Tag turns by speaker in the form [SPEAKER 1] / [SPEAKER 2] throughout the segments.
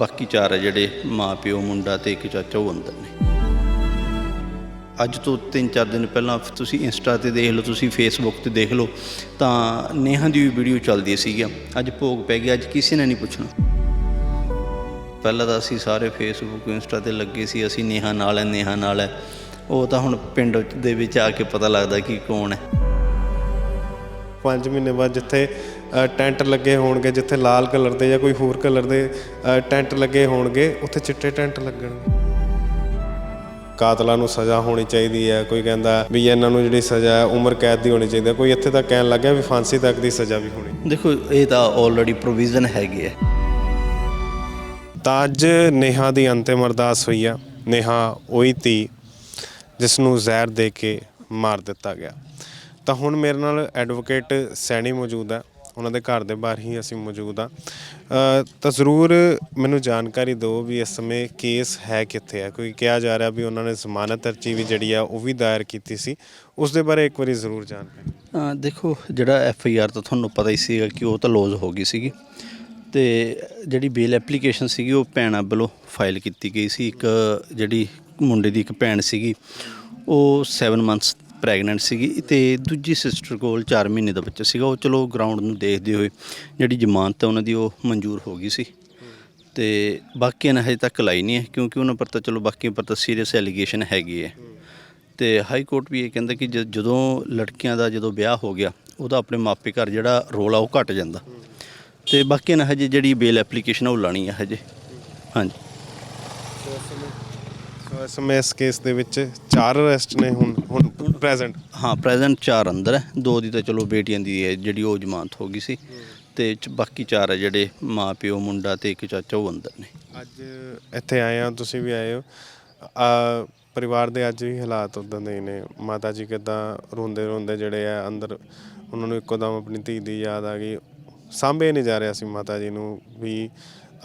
[SPEAKER 1] ਬਾਕੀ ਚਾਰ ਹੈ ਜਿਹੜੇ ਮਾਂ, ਪਿਓ, ਮੁੰਡਾ ਤੇ ਇੱਕ ਚਾਚਾ, ਉਹ ਅੰਦਰ ਨੇ। ਅੱਜ ਤੋਂ 3-4 ਦਿਨ ਪਹਿਲਾਂ ਤੁਸੀਂ ਇੰਸਟਾ ਤੇ ਦੇਖ ਲਓ, ਤੁਸੀਂ ਫੇਸਬੁੱਕ ਤੇ ਦੇਖ ਲਓ, ਤਾਂ ਨੇਹਾਂ ਦੀ ਵੀ ਵੀਡੀਓ ਚੱਲਦੀ ਸੀਗੀ। ਅੱਜ ਭੋਗ ਪੈ ਗਿਆ, ਅੱਜ ਕਿਸੇ ਨੇ ਨਹੀਂ ਪੁੱਛਣਾ। ਪਹਿਲਾਂ ਤਾਂ ਅਸੀਂ ਸਾਰੇ ਫੇਸਬੁੱਕ ਇੰਸਟਾ ਤੇ ਲੱਗੇ ਸੀ, ਅਸੀਂ ਨੇਹਾ ਨਾਲ ਹੈ, ਨੇਹਾ ਨਾਲ ਹੈ। ਉਹ ਤਾਂ ਹੁਣ ਪਿੰਡ ਦੇ ਵਿੱਚ ਆ ਕੇ ਪਤਾ ਲੱਗਦਾ ਕਿ ਕੌਣ ਹੈ।
[SPEAKER 2] 5 ਮਹੀਨੇ ਬਾਅਦ ਜਿੱਥੇ ਟੈਂਟ ਲੱਗੇ ਹੋਣਗੇ ਜਿੱਥੇ ਲਾਲ ਕਲਰ ਦੇ ਜਾਂ ਕੋਈ ਹੋਰ ਕਲਰ ਦੇ ਟੈਂਟ ਲੱਗੇ ਹੋਣਗੇ ਉੱਥੇ ਚਿੱਟੇ ਟੈਂਟ ਲੱਗਣਗੇ। ਕਾਤਲਾਂ ਨੂੰ ਸਜ਼ਾ ਹੋਣੀ ਚਾਹੀਦੀ ਹੈ। ਕੋਈ ਕਹਿੰਦਾ ਵੀ ਇਹਨਾਂ ਨੂੰ ਜਿਹੜੀ ਸਜ਼ਾ ਹੈ ਉਮਰ ਕੈਦ ਦੀ ਹੋਣੀ ਚਾਹੀਦੀ ਹੈ। ਕੋਈ ਇੱਥੇ ਤੱਕ ਕਹਿਣ ਲੱਗਿਆ ਵੀ ਫਾਂਸੀ ਤੱਕ ਦੀ ਸਜ਼ਾ ਵੀ ਹੋਣੀ।
[SPEAKER 1] ਦੇਖੋ ਇਹ ਤਾਂ ਆਲਰੇਡੀ ਪ੍ਰੋਵੀਜ਼ਨ ਹੈਗੀ ਹੈ।
[SPEAKER 2] ਤਾਂ ਅੱਜ ਨੇਹਾ ਦੀ ਅੰਤਿਮ ਅਰਦਾਸ ਹੋਈ ਆ। ਨੇਹਾ ਉਹੀ ਧੀ ਜਿਸ ਨੂੰ ਜ਼ਹਿਰ ਦੇ ਕੇ ਮਾਰ ਦਿੱਤਾ ਗਿਆ। ਤਾਂ ਹੁਣ ਮੇਰੇ ਨਾਲ ਐਡਵੋਕੇਟ ਸੈਣੀ ਮੌਜੂਦ ਆ ਉਹਨਾਂ ਦੇ ਘਰ ਦੇ ਬਾਹਰ ਹੀ ਅਸੀਂ ਮੌਜੂਦ ਆ ਤਾਂ ਜ਼ਰੂਰ ਮੈਨੂੰ ਜਾਣਕਾਰੀ ਦਿਓ ਵੀ ਇਸ ਸਮੇਂ ਕੇਸ ਹੈ ਕਿੱਥੇ ਹੈ। ਕੋਈ ਕਿਹਾ ਜਾ ਰਿਹਾ ਵੀ ਉਹਨਾਂ ਨੇ ਜ਼ਮਾਨਤ ਅਰਜੀ ਵੀ ਜਿਹੜੀ ਆ ਉਹ ਵੀ ਦਾਇਰ ਕੀਤੀ ਸੀ। ਉਸ ਦੇ ਬਾਰੇ ਇੱਕ ਵਾਰੀ ਜ਼ਰੂਰ ਜਾਣਕਾਰੀ
[SPEAKER 1] ਦੇਖੋ, ਜਿਹੜਾ ਐਫ ਆਈ ਆਰ ਤਾਂ ਤੁਹਾਨੂੰ ਪਤਾ ਹੀ ਸੀਗਾ ਕਿ ਉਹ ਤਾਂ ਲੋਜ਼ ਹੋ ਗਈ ਸੀਗੀ। ਤੇ ਜਿਹੜੀ ਬੇਲ ਐਪਲੀਕੇਸ਼ਨ ਸੀਗੀ, ਉਹ ਭੈਣਾਂ ਵੱਲੋਂ ਫਾਈਲ ਕੀਤੀ ਗਈ ਸੀ। ਇੱਕ ਜਿਹੜੀ ਮੁੰਡੇ ਦੀ ਇੱਕ ਭੈਣ ਸੀਗੀ, ਉਹ 7 ਮੰਥਸ ਪ੍ਰੈਗਨੈਂਟ ਸੀਗੀ ਤੇ ਦੂਜੀ ਸਿਸਟਰ ਕੋਲ 4 ਮਹੀਨੇ ਦਾ ਬੱਚਾ ਸੀਗਾ, ਉਹ ਚਲੋ ਗਰਾਊਂਡ ਨੂੰ ਦੇਖਦੇ ਹੋਏ ਜਿਹੜੀ ਜ਼ਮਾਨਤ ਹੈ ਉਹਨਾਂ ਦੀ ਉਹ ਮਨਜ਼ੂਰ ਹੋ ਗਈ ਸੀ। ਤੇ ਬਾਕੀਆਂ ਨੇ ਹਜੇ ਤੱਕ ਲਾਈ ਨਹੀਂ ਹੈ, ਕਿਉਂਕਿ ਉਹਨਾਂ ਪਰ ਤਾਂ ਚਲੋ ਬਾਕੀਆਂ ਪਰ ਤਾਂ ਸੀਰੀਅਸ ਐਲੀਗੇਸ਼ਨ ਹੈਗੀ ਹੈ। ਤੇ ਹਾਈ ਕੋਰਟ ਵੀ ਇਹ ਕਹਿੰਦਾ ਕਿ ਜਦੋਂ ਲੜਕੀਆਂ ਦਾ ਜਦੋਂ ਵਿਆਹ ਹੋ ਗਿਆ, ਉਹਦਾ ਆਪਣੇ ਮਾਪੇ ਘਰ ਜਿਹੜਾ ਰੋਲ ਆ ਉਹ ਘਟ ਜਾਂਦਾ। ਤੇ ਬਾਕੀਆਂ ਨੇ ਹਜੇ ਜਿਹੜੀ ਬੇਲ ਐਪਲੀਕੇਸ਼ਨ ਉਹ ਲਾਣੀ ਹੈ ਹਜੇ। ਹਾਂਜੀ।
[SPEAKER 2] ਸੋ ਇਸ ਸਮੇਂ ਇਸ ਕੇਸ ਦੇ ਵਿੱਚ ਚਾਰ ਅਰੈਸਟ ਨੇ ਹੁਣ ਹੁਣ ਪ੍ਰੈਜ਼ੈਂਟ
[SPEAKER 1] ਹਾਂ ਪ੍ਰੈਜ਼ੈਂਟ ਚਾਰ ਅੰਦਰ ਹੈ। ਦੋ ਦੀ ਤਾਂ ਚਲੋ ਬੇਟੀਆਂ ਦੀ ਹੈ ਜਿਹੜੀ ਉਹ ਜ਼ਮਾਨਤ ਹੋ ਗਈ ਸੀ। ਤੇ ਚ- ਬਾਕੀ ਚਾਰ ਹੈ ਜਿਹੜੇ ਮਾਂ ਪਿਓ ਮੁੰਡਾ ਤੇ ਇੱਕ ਚਾਚਾ ਉਹ ਅੰਦਰ ਨੇ।
[SPEAKER 2] ਅੱਜ ਇੱਥੇ ਆਏ ਆ ਤੁਸੀਂ ਵੀ ਆਏ ਹੋ। ਆ ਪਰਿਵਾਰ ਦੇ ਅੱਜ ਵੀ ਹਾਲਾਤ ਉਦਾਂ ਦੇ ਹੀ ਨੇ। ਮਾਤਾ ਜੀ ਕਿਦਾਂ ਰੋਂਦੇ ਰੋਂਦੇ ਜਿਹੜੇ ਆ ਅੰਦਰ ਉਹਨਾਂ ਨੂੰ ਇੱਕੋ ਦਮ ਆਪਣੀ ਧੀ ਦੀ ਯਾਦ ਆ ਗਈ। ਸਾਂਭੇ ਨਹੀਂ ਜਾ ਰਿਹਾ ਸੀ ਮਾਤਾ ਜੀ ਨੂੰ ਵੀ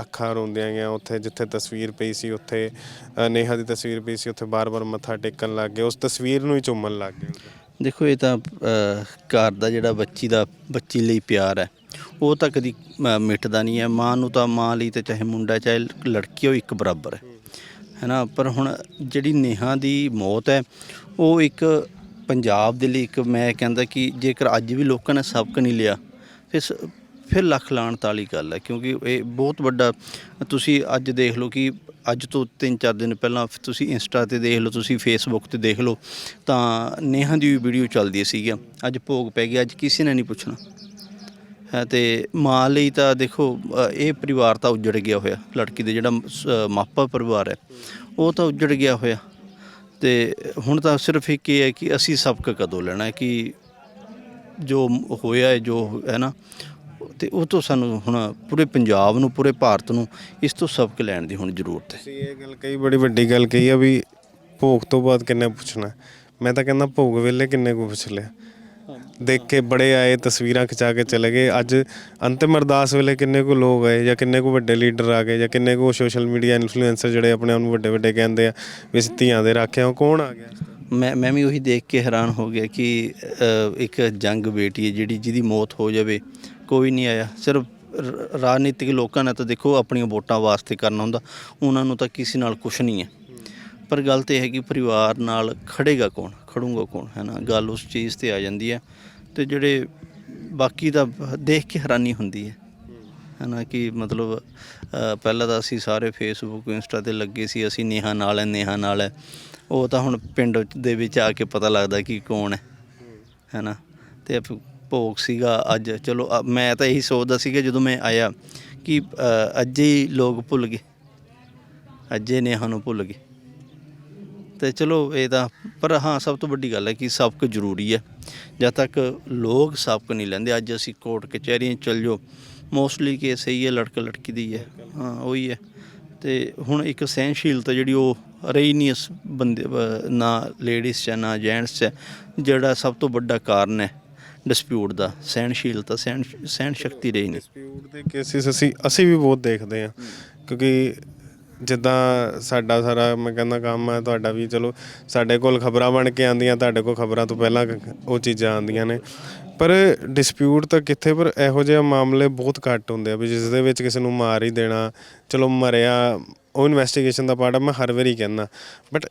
[SPEAKER 2] ਅੱਖਾਂ ਰੋਂਦਿਆਂ ਗਿਆ ਉੱਥੇ ਜਿੱਥੇ ਤਸਵੀਰ ਪਈ ਸੀ ਉੱਥੇ ਨੇਹਾ ਦੀ ਤਸਵੀਰ ਪਈ ਸੀ ਉੱਥੇ ਬਾਰ-ਬਾਰ ਮੱਥਾ ਟੇਕਣ ਲੱਗ ਗਏ ਉਸ ਤਸਵੀਰ ਨੂੰ ਹੀ ਚੁੰਮਣ ਲੱਗ ਗਏ
[SPEAKER 1] ਦੇਖੋ ਇਹ ਤਾਂ ਘਰ ਦਾ ਜਿਹੜਾ ਬੱਚੀ ਦਾ ਬੱਚੀ ਲਈ ਪਿਆਰ ਹੈ ਉਹ ਤਾਂ ਕਦੀ ਅਹ, ਮਿਟਦਾ ਨਹੀਂ ਹੈ। ਮਾਂ ਨੂੰ ਤਾਂ ਮਾਂ ਲਈ ਤੇ ਚਾਹੇ ਮੁੰਡਾ ਚਾਹੇ ਲੜਕੀ ਉਹ ਇੱਕ ਬਰਾਬਰ ਹੈ। ਹੈਨਾ ਪਰ ਹੁਣ ਜਿਹੜੀ ਨੇਹਾ ਦੀ ਮੌਤ ਹੈ ਉਹ ਇੱਕ ਪੰਜਾਬ ਦੇ ਲਈ ਇੱਕ ਮੈਂ ਕਹਿੰਦਾ ਕਿ ਜੇਕਰ ਅੱਜ ਵੀ ਲੋਕਾਂ ਨੇ ਸਬਕ ਨਹੀਂ ਲਿਆ ਫਿਰ ਸ- ਫਿਰ ਲੱਖ ਲਾਣ ਤਾਲੀ ਗੱਲ ਹੈ, ਕਿਉਂਕਿ ਇਹ ਬਹੁਤ ਵੱਡਾ, ਤੁਸੀਂ ਅੱਜ ਦੇਖ ਲਓ ਕਿ ਅੱਜ ਤੋਂ 3-4 ਦਿਨ ਪਹਿਲਾਂ ਤੁਸੀਂ ਇੰਸਟਾ ਤੇ ਦੇਖ ਲਓ, ਤੁਸੀਂ ਫੇਸਬੁੱਕ ਤੇ ਦੇਖ ਲਓ, ਤਾਂ ਨੇਹਾਂ ਦੀ ਵੀ ਵੀਡੀਓ ਚੱਲਦੀ ਸੀਗੀ। ਅੱਜ ਭੋਗ ਪੈ ਗਿਆ, ਅੱਜ ਕਿਸੇ ਨੇ ਨਹੀਂ ਪੁੱਛਣਾ। ਹੈ, ਤੇ ਮਾਂ ਲਈ ਤਾਂ ਦੇਖੋ ਇਹ ਪਰਿਵਾਰ ਤਾਂ ਉੱਜੜ ਗਿਆ ਹੋਇਆ, ਲੜਕੀ ਦੇ ਜਿਹੜਾ ਮਾਪਾ ਪਰਿਵਾਰ ਹੈ, ਉਹ ਤਾਂ ਉੱਜੜ ਗਿਆ ਹੋਇਆ। ਤੇ ਹੁਣ ਤਾਂ ਸਿਰਫ ਇੱਕ ਇਹ ਹੈ ਕਿ ਅਸੀਂ ਸਬਕ ਕਦੋਂ ਲੈਣਾ ਹੈ ਕਿ ਜੋ ਹੋਇਆ ਹੈ, ਜੋ ਹੈ ਨਾ ਤੇ ਉਹ ਤੋਂ ਸਾਨੂੰ ਹੁਣ ਪੂਰੇ ਪੰਜਾਬ ਨੂੰ ਪੂਰੇ ਭਾਰਤ ਨੂੰ ਇਸ ਤੋਂ ਸਬਕ ਲੈਣ ਦੀ ਹੁਣ ਜ਼ਰੂਰਤ ਹੈ।
[SPEAKER 2] ਤੁਸੀਂ ਇਹ ਗੱਲ ਕਹੀ ਬੜੀ ਵੱਡੀ ਗੱਲ ਕਹੀ ਆ ਵੀ ਭੋਗ ਤੋਂ ਬਾਅਦ ਕਿੰਨੇ ਪੁੱਛਣਾ ਮੈਂ ਤਾਂ ਕਹਿੰਦਾ ਭੋਗ ਵੇਲੇ ਕਿੰਨੇ ਕੋ ਪੁੱਛ ਲਿਆ। ਦੇਖ ਕੇ ਬੜੇ ਆਏ ਤਸਵੀਰਾਂ ਖਿਚਾ ਕੇ ਚਲੇ ਗਏ। ਅੱਜ ਅੰਤਿਮ ਅਰਦਾਸ ਵੇਲੇ ਕਿੰਨੇ ਕੋ ਲੋਕ ਆਏ ਜਾਂ ਕਿੰਨੇ ਕੋ ਵੱਡੇ ਲੀਡਰ ਆ ਗਏ ਜਾਂ ਕਿੰਨੇ ਕੋ ਸੋਸ਼ਲ ਮੀਡੀਆ ਇਨਫਲੂਐਂਸਰ ਜਿਹੜੇ ਆਪਣੇ ਆਪ ਨੂੰ ਵੱਡੇ ਵੱਡੇ ਕਹਿੰਦੇ ਆ ਵੀ ਧੀਆਂ ਦੇ ਰਾਖਿਆ ਉਹ ਕੌਣ ਆ ਗਿਆ?
[SPEAKER 1] ਮੈਂ ਮੈਂ ਵੀ ਉਹੀ ਦੇਖ ਕੇ ਹੈਰਾਨ ਹੋ ਗਿਆ ਕਿ ਇੱਕ ਜੰਗ ਬੇਟੀ ਹੈ ਜਿਹੜੀ ਜਿਹਦੀ ਮੌਤ ਹੋ ਜਾਵੇ। ਕੋਈ ਨਹੀਂ ਆਇਆ। ਸਿਰਫ ਰ- ਰਾਜਨੀਤਿਕ ਲੋਕਾਂ ਨੇ ਤਾਂ ਦੇਖੋ ਆਪਣੀਆਂ ਵੋਟਾਂ ਵਾਸਤੇ ਕਰਨਾ ਹੁੰਦਾ। ਉਹਨਾਂ ਨੂੰ ਤਾਂ ਕਿਸੇ ਨਾਲ ਕੁਝ ਨਹੀਂ ਹੈ। ਪਰ ਗੱਲ ਤੇ ਇਹ ਹੈ ਕਿ ਪਰਿਵਾਰ ਨਾਲ ਖੜੇਗਾ ਕੌਣ? ਖੜੂਗਾ ਕੌਣ? ਹੈ ਨਾ? ਗੱਲ ਉਸ ਚੀਜ਼ ਤੇ ਆ ਜਾਂਦੀ ਹੈ। ਤੇ ਜਿਹੜੇ ਬਾਕੀ ਦਾ ਦੇਖ ਕੇ ਹੈਰਾਨੀ ਹੁੰਦੀ ਹੈ। ਹੈ ਨਾ ਕਿ ਮਤਲਬ ਅ, ਪਹਿਲਾਂ ਤਾਂ ਅਸੀਂ ਸਾਰੇ ਫੇਸਬੁੱਕ ਇੰਸਟਾ ਤੇ ਲੱਗੇ ਸੀ ਅਸੀਂ ਨੇਹਾ ਨਾਲ ਹੈ ਨੇਹਾ ਨਾਲ ਹੈ। ਉਹ ਤਾਂ ਹੁਣ ਪਿੰਡ ਦੇ ਵਿੱਚ ਆ ਕੇ ਪਤਾ ਲੱਗਦਾ ਕਿ ਕੌਣ ਹੈ। ਹੈ ਨਾ? ਤੇ ਭ- ਭੋਗ ਸੀਗਾ ਅੱਜ। ਚਲੋ ਅ, ਮੈਂ ਤਾਂ ਇਹੀ ਸੋਚਦਾ ਸੀਗਾ ਜਦੋਂ ਮੈਂ ਆਇਆ ਕਿ ਅ, ਅੱਜ ਹੀ ਲੋਕ ਭੁੱਲ ਗਏ। ਅੱਜੇ ਨੇਹਾ ਨੂੰ ਭੁੱਲ ਗਏ। ਤੇ ਚਲੋ ਇਹ ਤਾਂ ਪਰ ਹਾਂ ਸਭ ਤੋਂ ਵੱਡੀ ਗੱਲ ਹੈ ਕਿ ਸਬਕ ਜ਼ਰੂਰੀ ਹੈ। ਜਦ ਤੱਕ ਲੋਕ ਸਬਕ ਨਹੀਂ ਲੈਂਦੇ ਅੱਜ ਅਸੀਂ ਕੋਰਟ ਕਚਹਿਰੀਆਂ 'ਚ ਚੱਲ ਜਾਓ ਮੋਸਟਲੀ ਕੇਸ ਇਹੀ ਹੈ ਲੜਕਾ ਲੜਕੀ ਦੀ ਹੈ। ਹਾਂ ਉਹੀ ਹੈ। ਤੇ ਹੁਣ ਇੱਕ ਸਹਿਣਸ਼ੀਲਤਾ ਜਿਹੜੀ ਉਹ ਰਹੀ ਨਹੀਂ ਇਸ ਬੰਦੇ ਅ, ਨਾ ਲੇਡੀਜ਼ 'ਚ ਹੈ, ਨਾ ਜੈਂਟਸ 'ਚ ਹੈ, ਜਿਹੜਾ ਸਭ ਤੋਂ ਵੱਡਾ ਕਾਰਨ ਹੈ। ਡਿਸਪਿਊਟ ਦਾ ਸਹਿਨਸ਼ੀਲਤਾ ਸਹਿਨ ਸਹਿਨ ਸ਼ਕਤੀ ਰਹੀ ਨਹੀਂ।
[SPEAKER 2] ਡਿਸਪਿਊਟ ਦੇ ਕੇਸਿਸ ਅਸੀਂ ਅਸੀਂ ਵੀ ਬਹੁਤ ਦੇਖਦੇ ਹਾਂ ਕਿਉਂਕਿ ਜਿੱਦਾਂ ਸਾਡਾ ਸਾਰਾ ਮੈਂ ਕਹਿੰਦਾ ਕੰਮ ਹੈ ਤੁਹਾਡਾ ਵੀ ਚਲੋ ਸਾਡੇ ਕੋਲ ਖਬਰਾਂ ਬਣ ਕੇ ਆਉਂਦੀਆਂ ਤੁਹਾਡੇ ਕੋਲ ਖਬਰਾਂ ਤੋਂ ਪਹਿਲਾਂ ਉਹ ਚੀਜ਼ਾਂ ਆਉਂਦੀਆਂ ਨੇ। ਪਰ ਡਿਸਪਿਊਟ ਤਾਂ ਕਿੱਥੇ ਪਰ ਇਹੋ ਜਿਹੇ ਮਾਮਲੇ ਬਹੁਤ ਘੱਟ ਹੁੰਦੇ ਆ ਵੀ ਜਿਸ ਦੇ ਵਿੱਚ ਕਿਸੇ ਨੂੰ ਮਾਰ ਹੀ ਦੇਣਾ ਚਲੋ ਮਰਿਆ ਉਹ ਇਨਵੈਸਟੀਗੇਸ਼ਨ ਦਾ ਪਾਰਟ ਆ ਮੈਂ ਹਰ ਵਾਰੀ ਕਹਿੰਦਾ। ਬਟ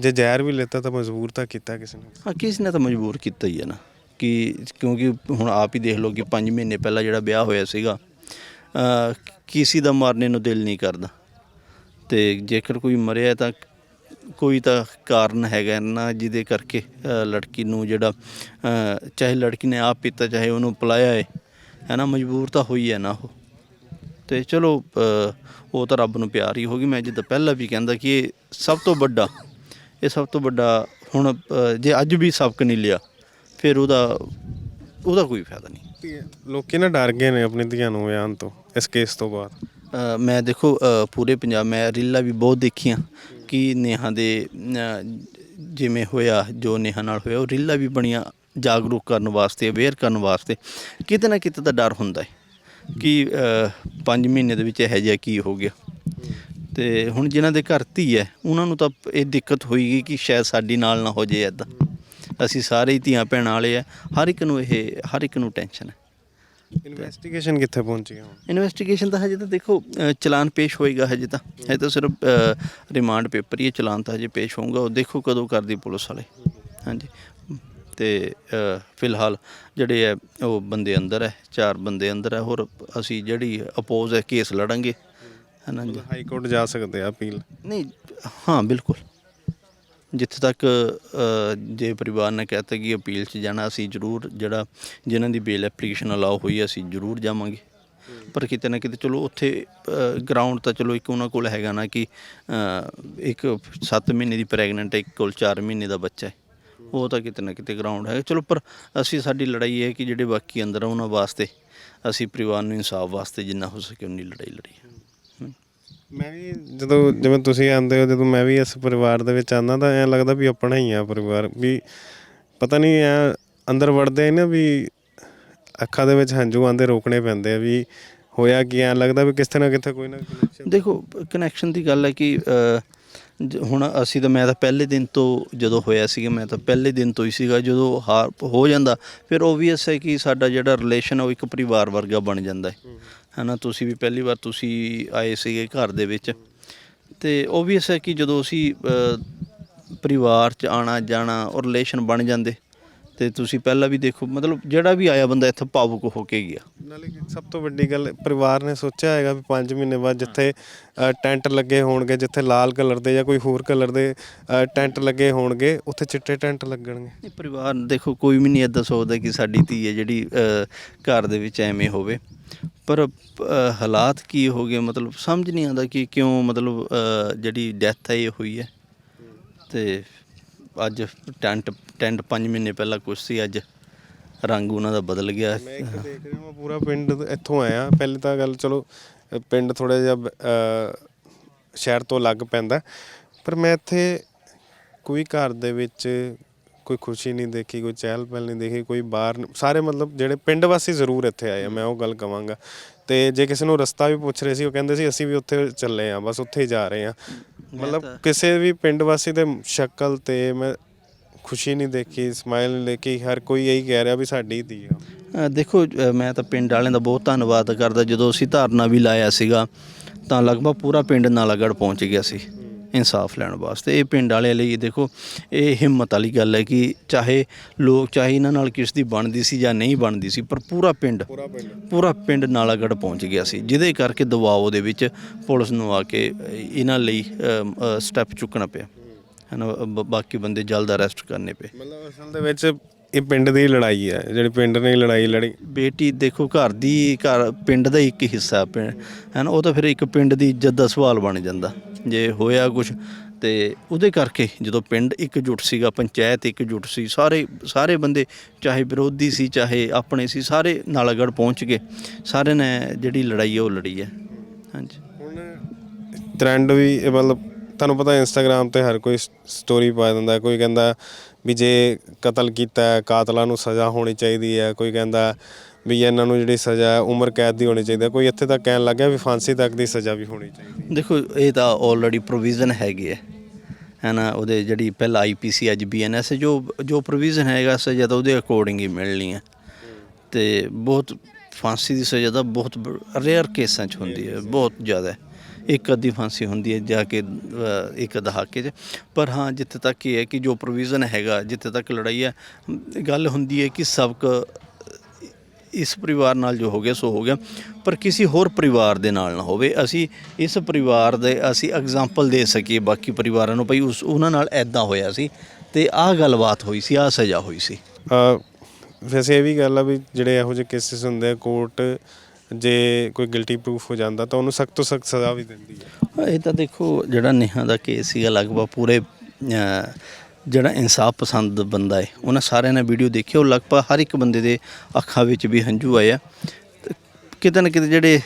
[SPEAKER 2] ਜੇ ਜ਼ਹਿਰ ਵੀ ਲੈਤਾ ਤਾਂ ਮਜਬੂਰ ਤਾਂ ਕੀਤਾ ਕਿਸੇ ਨੇ।
[SPEAKER 1] ਹਾਂ ਕਿਸੇ ਨੇ ਤਾਂ ਮਜਬੂਰ ਕੀਤਾ ਹੀ ਹੈ ਨਾ। ਕਿ ਕਿਉਂਕਿ ਹੁਣ ਆਪ ਹੀ ਦੇਖ ਲਓ ਕਿ 5 ਮਹੀਨੇ ਪਹਿਲਾਂ ਜਿਹੜਾ ਵਿਆਹ ਹੋਇਆ ਸੀਗਾ ਕਿਸੇ ਦਾ ਮਾਰਨੇ ਨੂੰ ਦਿਲ ਨਹੀਂ ਕਰਦਾ। ਤੇ ਜੇਕਰ ਕੋਈ ਮਰਿਆ ਤਾਂ ਕੋਈ ਤਾਂ ਕਾਰਨ ਹੈਗਾ ਨਾ ਜਿਹਦੇ ਕਰਕੇ ਲੜਕੀ ਨੂੰ ਜਿਹੜਾ ਚਾਹੇ ਲੜਕੀ ਨੇ ਆਪ ਪੀਤਾ, ਚਾਹੇ ਉਹਨੂੰ ਪਿਲਾਇਆ ਹੈ ਹੈ ਨਾ, ਮਜਬੂਰ ਤਾਂ ਹੋਈ ਹੈ ਨਾ ਉਹ। ਤੇ ਚਲੋ ਉਹ ਤਾਂ ਰੱਬ ਨੂੰ ਪਿਆਰ ਹੀ ਹੋਗੀ ਮੈਂ ਜਿੱਦਾਂ ਪਹਿਲਾਂ ਵੀ ਕਹਿੰਦਾ ਕਿ ਇਹ ਸਭ ਤੋਂ ਵੱਡਾ, ਇਹ ਸਭ ਤੋਂ ਵੱਡਾ ਹੁਣ ਜੇ ਅੱਜ ਵੀ ਸਬਕ ਨਹੀਂ ਲਿਆ ਫਿਰ ਉਹਦਾ ਉਹਦਾ ਕੋਈ ਫਾਇਦਾ ਨਹੀਂ।
[SPEAKER 2] ਲੋਕੀ ਨਾ ਡਰ ਗਏ ਨੇ ਆਪਣੀ ਧੀਆਂ ਨੂੰ ਵਿਆਹਨ ਤੋਂ ਇਸ ਕੇਸ ਤੋਂ ਬਾਅਦ।
[SPEAKER 1] ਅ, ਮੈਂ ਦੇਖੋ ਅ, ਪੂਰੇ ਪੰਜਾਬ ਮੈਂ ਰੀਲਾਂ ਵੀ ਬਹੁਤ ਦੇਖੀਆਂ ਕਿ ਨੇਹਾ ਦੇ ਅ, ਜਿਵੇਂ ਹੋਇਆ ਜੋ ਨੇਹਾ ਨਾਲ ਹੋਇਆ ਉਹ ਰੀਲਾਂ ਵੀ ਬਣੀਆਂ ਜਾਗਰੂਕ ਕਰਨ ਵਾਸਤੇ ਅਵੇਅਰ ਕਰਨ ਵਾਸਤੇ। ਕਿਤੇ ਨਾ ਕਿਤੇ ਤਾਂ ਡਰ ਹੁੰਦਾ ਹੈ ਕਿ 5 ਮਹੀਨੇ ਦੇ ਵਿੱਚ ਇਹ ਜਿਹਾ ਕੀ ਹੋ ਗਿਆ। ਤੇ ਹੁਣ ਜਿਨ੍ਹਾਂ ਦੇ ਘਰ ਧੀ ਹੈ ਉਹਨਾਂ ਨੂੰ ਤਾਂ ਇਹ ਦਿੱਕਤ ਹੋਈਗੀ ਕਿ ਸ਼ਾਇਦ ਸਾਡੀ ਨਾਲ ਨਾ ਹੋ ਜੇ ਐਦਾਂ ਅਸੀਂ ਸਾਰੇ ਹੀ ਧੀਆਂ ਭੈਣਾਂ ਵਾਲੇ ਆ। ਹਰ ਇੱਕ ਨੂੰ ਇਹ ਹਰ ਇੱਕ ਨੂੰ ਟੈਨਸ਼ਨ ਹੈ।
[SPEAKER 2] ਇਨਵੈਸਟੀਗੇਸ਼ਨ ਕਿੱਥੇ ਪਹੁੰਚੀ ਹੁਣ?
[SPEAKER 1] ਇਨਵੈਸਟੀਗੇਸ਼ਨ ਤਾਂ ਹਜੇ ਤਾਂ ਦੇਖੋ ਅ, ਚਲਾਨ ਪੇਸ਼ ਹੋਏਗਾ ਹਜੇ ਤਾਂ। ਹਜੇ ਤਾਂ ਸਿਰਫ ਰਿਮਾਂਡ ਪੇਪਰ ਹੀ ਹੈ ਚਲਾਨ ਤਾਂ ਹਜੇ ਪੇਸ਼ ਹੋਊਗਾ। ਉਹ ਦੇਖੋ ਕਦੋਂ ਕਰਦੀ ਪੁਲਿਸ ਵਾਲੇ। ਹਾਂਜੀ। ਤੇ ਅ, ਫਿਲਹਾਲ ਜਿਹੜੇ ਹੈ ਉਹ ਬੰਦੇ ਅੰਦਰ ਹੈ ਚਾਰ ਬੰਦੇ ਅੰਦਰ ਹੈ। ਹੋਰ ਅਸੀਂ ਜਿਹੜੀ ਅਪੋਜ਼ ਹੈ ਕੇਸ ਲੜਾਂਗੇ। ਹੈ ਨਾ ਜੀ।
[SPEAKER 2] ਹਾਈ ਕੋਰਟ ਜਾ ਸਕਦੇ ਆ ਅਪੀਲ।
[SPEAKER 1] ਨਹੀਂ ਹਾਂ ਬਿਲਕੁਲ। ਜਿੱਥੇ ਤੱਕ ਜੇ ਪਰਿਵਾਰ ਨੇ ਕਹਤਾ ਕਿ ਅਪੀਲ 'ਚ ਜਾਣਾ ਅਸੀਂ ਜ਼ਰੂਰ ਜਿਹੜਾ ਜਿਨ੍ਹਾਂ ਦੀ ਬੇਲ ਐਪਲੀਕੇਸ਼ਨ ਅਲਾਉ ਹੋਈ ਹੈ, ਅਸੀਂ ਜ਼ਰੂਰ ਜਾਵਾਂਗੇ। ਪਰ ਕਿਤੇ ਨਾ ਕਿਤੇ ਚਲੋ ਉੱਥੇ ਗਰਾਊਂਡ ਤਾਂ ਚਲੋ ਇੱਕ ਉਹਨਾਂ ਕੋਲ ਹੈਗਾ ਨਾ ਕਿ ਇੱਕ 7 ਮਹੀਨੇ ਦੀ ਪ੍ਰੈਗਨੈਂਟ ਹੈ ਇੱਕ ਕੋਲ 4 ਮਹੀਨੇ ਦਾ ਬੱਚਾ ਹੈ। ਉਹ ਤਾਂ ਕਿਤੇ ਨਾ ਕਿਤੇ ਗਰਾਊਂਡ ਹੈ ਚਲੋ ਪਰ ਅਸੀਂ ਸਾਡੀ ਲੜਾਈ ਇਹ ਹੈ ਕਿ ਜਿਹੜੇ ਬਾਕੀ ਅੰਦਰ ਆ ਉਹਨਾਂ ਵਾਸਤੇ ਅਸੀਂ ਪਰਿਵਾਰ ਨੂੰ ਇਨਸਾਫ ਵਾਸਤੇ ਜਿੰਨਾ ਹੋ ਸਕੇ ਉਨੀ ਲੜਾਈ ਲੜੀ।
[SPEAKER 2] ਮੈਂ ਵੀ ਜਦੋਂ ਜਿਵੇਂ ਤੁਸੀਂ ਆਉਂਦੇ ਹੋ ਜਦੋਂ ਮੈਂ ਵੀ ਇਸ ਪਰਿਵਾਰ ਦੇ ਵਿੱਚ ਆਉਂਦਾ ਤਾਂ ਐਂ ਲੱਗਦਾ ਵੀ ਆਪਣਾ ਹੀ ਆ ਪਰਿਵਾਰ ਵੀ ਪਤਾ ਨਹੀਂ ਐ ਅੰਦਰ ਵੜਦੇ ਨਾ ਵੀ ਅੱਖਾਂ ਦੇ ਵਿੱਚ ਹੰਝੂ ਆਂਦੇ ਰੋਕਣੇ ਪੈਂਦੇ ਆ ਵੀ ਹੋਇਆ ਕੀ ਐਂ ਲੱਗਦਾ ਵੀ ਕਿਤੇ ਨਾ ਕਿਤੇ ਕੋਈ ਨਾ connection
[SPEAKER 1] ਦੇਖੋ ਕਨੈਕਸ਼ਨ ਦੀ ਗੱਲ ਹੈ ਕਿ ਅ, ਜ- ਹੁਣ ਅਸੀਂ ਤਾਂ ਮੈਂ ਤਾਂ ਪਹਿਲੇ ਦਿਨ ਤੋਂ ਜਦੋਂ ਹੋਇਆ ਸੀਗਾ ਮੈਂ ਤਾਂ ਪਹਿਲੇ ਦਿਨ ਤੋਂ ਹੀ ਸੀਗਾ ਜਦੋਂ ਹਾਰ ਹੋ ਜਾਂਦਾ ਫਿਰ ਓਬਵੀਅਸ ਹੈ ਕਿ ਸਾਡਾ ਜਿਹੜਾ ਰਿਲੇਸ਼ਨ ਉਹ ਇੱਕ ਪਰਿਵਾਰ ਵਰਗਾ ਬਣ ਜਾਂਦਾ ਹੈ। ਹਨਾ, ਤੁਸੀਂ ਵੀ ਪਹਿਲੀ ਵਾਰ ਤੁਸੀਂ ਆਏ ਸੀਗੇ ਘਰ ਦੇ ਵਿੱਚ। ਤੇ ਵੀ ਹੈ ਕਿ ਜਦੋਂ ਅਸੀਂ ਪਰਿਵਾਰ ਚ ਆਣਾ ਜਾਣਾ ਔਰ ਰਿਲੇਸ਼ਨ ਬਣ ਜਾਂਦੇ ਤੇ ਤੁਸੀਂ ਪਹਿਲਾਂ ਵੀ ਦੇਖੋ ਮਤਲਬ ਜਿਹੜਾ ਵੀ ਆਇਆ ਬੰਦਾ ਇੱਥੇ ਭਾਵੁਕ ਹੋ ਕੇ ਗਿਆ।
[SPEAKER 2] ਨਾਲੇ ਸਭ ਤੋਂ ਵੱਡੀ ਗੱਲ ਪਰਿਵਾਰ ਨੇ ਸੋਚਿਆ ਹੈਗਾ ਵੀ 5 ਮਹੀਨੇ ਬਾਅਦ ਜਿੱਥੇ ਟੈਂਟ ਲੱਗੇ ਹੋਣਗੇ ਜਿੱਥੇ ਲਾਲ ਕਲਰ ਦੇ ਜਾਂ ਕੋਈ ਹੋਰ ਕਲਰ ਦੇ ਟੈਂਟ ਲੱਗੇ ਹੋਣਗੇ ਉੱਥੇ ਚਿੱਟੇ ਟੈਂਟ ਲੱਗਣਗੇ।
[SPEAKER 1] ਨਹੀਂ ਪਰਿਵਾਰ ਦੇਖੋ ਕੋਈ ਵੀ ਨਹੀਂ ਇਦਾਂ ਸੋਚਦਾ ਕਿ ਸਾਡੀ ਧੀ ਹੈ ਜਿਹੜੀ ਘਰ ਦੇ ਵਿੱਚ ਐਵੇਂ ਹੋਵੇ। ਪਰ ਹਾਲਾਤ ਕੀ ਹੋ ਗਏ ਮਤਲਬ ਸਮਝ ਨਹੀਂ ਆਉਂਦਾ ਕਿ ਕਿਉਂ ਮਤਲਬ ਜਿਹੜੀ ਡੈਥ ਹੈ ਇਹ ਹੋਈ ਹੈ। ਤੇ ਅੱਜ ਟੈਂਟ ਟੈਂਟ 5 ਮਹੀਨੇ ਪਹਿਲਾਂ ਕੁਛ ਸੀ, ਅੱਜ ਰੰਗ ਉਹਨਾਂ ਦਾ ਬਦਲ ਗਿਆ।
[SPEAKER 2] ਮੈਂ ਇੱਕ ਦੇਖ ਰਿਹਾ ਮੈਂ ਪੂਰਾ ਪਿੰਡ ਇੱਥੋਂ ਆਇਆ। ਪਹਿਲੇ ਤਾਂ ਗੱਲ ਚਲੋ ਪਿੰਡ ਥੋੜਾ ਜਿਹਾ ਸ਼ਹਿਰ ਤੋਂ ਅਲੱਗ ਪੈਂਦਾ। ਪਰ ਮੈਂ ਇੱਥੇ ਕੋਈ ਘਰ ਦੇ ਵਿੱਚ ਕੋਈ ਖੁਸ਼ੀ ਨਹੀਂ ਦੇਖੀ, ਕੋਈ ਚਹਿਲ ਪਹਿਲ ਨਹੀਂ ਦੇਖੀ, ਕੋਈ ਬਾਹਰ ਸਾਰੇ ਮਤਲਬ ਜਿਹੜੇ ਪਿੰਡ ਵਾਸੀ ਜ਼ਰੂਰ ਇੱਥੇ ਆਏ ਆ, ਮੈਂ ਉਹ ਗੱਲ ਕਵਾਂਗਾ। ਤੇ ਜੇ ਕਿਸੇ ਨੂੰ ਰਸਤਾ ਵੀ ਪੁੱਛ ਰਹੇ ਸੀ, ਉਹ ਕਹਿੰਦੇ ਸੀ, ਅਸੀਂ ਵੀ ਉੱਥੇ ਚੱਲੇ ਆ, ਬਸ ਉੱਥੇ ਹੀ ਜਾ ਰਹੇ ਆ। ਮਤਲਬ ਕਿਸੇ ਵੀ ਪਿੰਡ ਵਾਸੀ ਦੇ ਸ਼ਕਲ ਤੇ ਮੈਂ ਖੁਸ਼ੀ ਨਹੀਂ ਦੇਖੀ ਸਮਾਈਲ ਨਹੀਂ ਦੇਖੀ ਹਰ ਕੋਈ ਇਹੀ ਕਹਿ ਰਿਹਾ ਵੀ ਸਾਡੀ ਧੀ ਆ।
[SPEAKER 1] ਅ, ਦੇਖੋ ਅ, ਮੈਂ ਤਾਂ ਪਿੰਡ ਵਾਲਿਆਂ ਦਾ ਬਹੁਤ ਧੰਨਵਾਦ ਕਰਦਾ। ਜਦੋਂ ਅਸੀਂ ਧਰਨਾ ਵੀ ਲਾਇਆ ਸੀਗਾ ਤਾਂ ਲਗਭਗ ਪੂਰਾ ਪਿੰਡ ਨਾਲਾਗੜ੍ਹ ਪਹੁੰਚ ਗਿਆ ਸੀ। ਇਨਸਾਫ ਲੈਣ ਵਾਸਤੇ। ਇਹ ਪਿੰਡ ਵਾਲਿਆਂ ਲਈ ਦੇਖੋ, ਇਹ ਹਿੰਮਤ ਵਾਲੀ ਗੱਲ ਹੈ ਕਿ ਚਾਹੇ ਲੋਕ, ਚਾਹੇ ਇਹਨਾਂ ਨਾਲ ਕਿਸ ਦੀ ਬਣਦੀ ਸੀ ਜਾਂ ਨਹੀਂ ਬਣਦੀ ਸੀ, ਪਰ ਪੂਰਾ ਪਿੰਡ
[SPEAKER 2] ਪੂਰਾ ਪਿੰਡ
[SPEAKER 1] ਪੂਰਾ ਨਾਲਾਗੜ੍ਹ ਪਹੁੰਚ ਗਿਆ ਸੀ, ਜਿਹਦੇ ਕਰਕੇ ਦਬਾਅ ਦੇ ਵਿੱਚ ਪੁਲਿਸ ਨੂੰ ਆ ਕੇ ਇਹਨਾਂ ਲਈ ਸਟੈਪ ਚੁੱਕਣਾ ਪਿਆ। ਹਨਾ, ਬ- ਬਾਕੀ ਬੰਦੇ ਜਲਦ ਅਰੈਸਟ ਕਰਨੇ ਪਏ।
[SPEAKER 2] ਮਤਲਬ ਅਸਲ ਦੇ ਵਿੱਚ ਇਹ ਪਿੰਡ ਦੀ ਲੜਾਈ ਹੈ ਜਿਹੜੀ ਪਿੰਡ ਨੇ ਲੜਾਈ ਲੜੀ।
[SPEAKER 1] ਬੇਟੀ ਦੇਖੋ ਘਰ ਦੀ ਘਰ ਪਿੰਡ ਦਾ ਇੱਕ ਹਿੱਸਾ ਹੈ ਨਾ? ਉਹ ਤਾਂ ਫਿਰ ਇੱਕ ਪਿੰਡ ਦੀ ਇੱਜ਼ਤ ਦਾ ਸਵਾਲ ਬਣ ਜਾਂਦਾ। ਜੇ ਹੋਇਆ ਕੁਝ ਤੇ ਉਹਦੇ ਕਰਕੇ ਜਦੋਂ ਪਿੰਡ ਇਕਜੁੱਟ ਸੀਗਾ ਪੰਚਾਇਤ ਇਕਜੁੱਟ ਸੀ ਸਾਰੇ ਸਾਰੇ ਬੰਦੇ ਚਾਹੇ ਵਿਰੋਧੀ ਸੀ ਚਾਹੇ ਆਪਣੇ ਸੀ ਸਾਰੇ ਨਾਲਾਗੜ੍ਹ ਪਹੁੰਚ ਗਏ। ਸਾਰੇ ਨੇ ਜਿਹੜੀ ਲੜਾਈ ਉਹ ਲੜੀ ਹੈ। ਹਾਂਜੀ।
[SPEAKER 2] ਹੁਣ ਟ੍ਰੈਂਡ ਵੀ ਇਹ ਮਤਲਬ ਤੁਹਾਨੂੰ ਪਤਾ ਇੰਸਟਾਗ੍ਰam ਤੇ ਹਰ ਕੋਈ ਸਟੋਰੀ ਪਾ ਦਿੰਦਾ ਕੋਈ ਕਹਿੰਦਾ ਵੀ ਜੇ ਕਤਲ ਕੀਤਾ ਕਾਤਲਾਂ ਨੂੰ ਸਜ਼ਾ ਹੋਣੀ ਚਾਹੀਦੀ ਹੈ ਕੋਈ ਕਹਿੰਦਾ ਵੀ ਇਹਨਾਂ ਨੂੰ ਜਿਹੜੀ ਸਜ਼ਾ ਹੈ ਉਮਰ ਕੈਦ ਦੀ ਹੋਣੀ ਚਾਹੀਦੀ ਹੈ ਕੋਈ ਇੱਥੇ ਤੱਕ ਕਹਿਣ ਲੱਗਿਆ ਵੀ ਫਾਂਸੀ ਤੱਕ ਦੀ ਸਜ਼ਾ ਵੀ ਹੋਣੀ ਚਾਹੀਦੀ
[SPEAKER 1] ਦੇਖੋ ਇਹ ਤਾਂ ਆਲਰੇਡੀ ਪ੍ਰੋਵੀਜ਼ਨ ਹੈਗੀ ਹੈ। ਹੈ ਨਾ ਉਹਦੇ ਜਿਹੜੀ ਪਹਿਲਾਂ ਆਈਪੀਸੀ ਅੱਜ ਬੀਐਨਐਸ ਜੋ ਜੋ ਪ੍ਰੋਵੀਜ਼ਨ ਹੈਗਾ ਸਜ਼ਾ ਤਾਂ ਉਹਦੇ ਅਕੋਰਡਿੰਗ ਹੀ ਮਿਲਣੀ ਹੈ। ਤੇ ਬਹੁਤ ਫਾਂਸੀ ਦੀ ਸਜ਼ਾ ਤਾਂ ਬਹੁਤ ਰੇਅਰ ਕੇਸਾਂ 'ਚ ਹੁੰਦੀ ਹੈ ਬਹੁਤ ਜ਼ਿਆਦਾ। ਇੱਕ ਅੱਧੀ ਫਾਂਸੀ ਹੁੰਦੀ ਹੈ ਜਾ ਕੇ ਇੱਕ ਦਹਾਕੇ 'ਚ। ਪਰ ਹਾਂ, ਜਿੱਥੇ ਤੱਕ ਇਹ ਹੈ ਕਿ ਜੋ ਪ੍ਰੋਵੀਜ਼ਨ ਹੈਗਾ, ਜਿੱਥੇ ਤੱਕ ਲੜਾਈ ਹੈ, ਗੱਲ ਹੁੰਦੀ ਹੈ ਕਿ ਸਬਕ ਇਸ ਪਰਿਵਾਰ ਨਾਲ ਜੋ ਹੋ ਗਿਆ, ਸੋ ਹੋ ਗਿਆ। ਪਰ ਕਿਸੇ ਹੋਰ ਪਰਿਵਾਰ ਦੇ ਨਾਲ ਨਾ ਹੋਵੇ। ਅਸੀਂ ਇਸ ਪਰਿਵਾਰ ਦੇ, ਅਸੀਂ ਐਗਜ਼ਾਮਪਲ ਦੇ ਸਕੀਏ ਬਾਕੀ ਪਰਿਵਾਰਾਂ ਨੂੰ। ਭਈ ਉਸ, ਉਹਨਾਂ ਨਾਲ ਐਦਾਂ ਹੋਇਆ ਸੀ ਤੇ ਆਹ ਗੱਲਬਾਤ ਹੋਈ ਸੀ, ਆਹ ਸਜ਼ਾ ਹੋਈ ਸੀ।
[SPEAKER 2] ਵੈਸੇ ਇਹ ਵੀ ਗੱਲ ਆ ਵੀ ਜਿਹੜੇ ਇਹੋ ਜਿਹੇ ਕੇਸਿਸ ਹੁੰਦੇ ਆ ਕੋਰਟ ਜੇ ਕੋਈ ਗਿਲਟੀ ਪ੍ਰੂਫ ਹੋ ਜਾਂਦਾ ਤਾਂ ਉਹਨੂੰ ਸਖਤ ਤੋਂ ਸਖਤ ਸਜ਼ਾ ਵੀ ਦਿੰਦੀ ਹੈ।
[SPEAKER 1] ਇਹ ਤਾਂ ਦੇਖੋ, ਜਿਹੜਾ ਨੇਹਾ ਦਾ ਕੇਸ ਸੀਗਾ ਲਗਭਗ ਪੂਰੇ ਜਿਹੜਾ ਇਨਸਾਫ ਪਸੰਦ ਬੰਦਾ ਹੈ, ਉਹਨਾਂ ਸਾਰਿਆਂ ਨੇ ਵੀਡੀਓ ਦੇਖੀ, ਉਹ ਲਗਭਗ ਹਰ ਇੱਕ ਬੰਦੇ ਦੇ ਅੱਖਾਂ ਵਿੱਚ ਵੀ ਹੰਝੂ ਆਏ ਆ। ਤੇ ਕਿਤੇ ਨਾ ਕਿਤੇ ਜਿਹੜੇ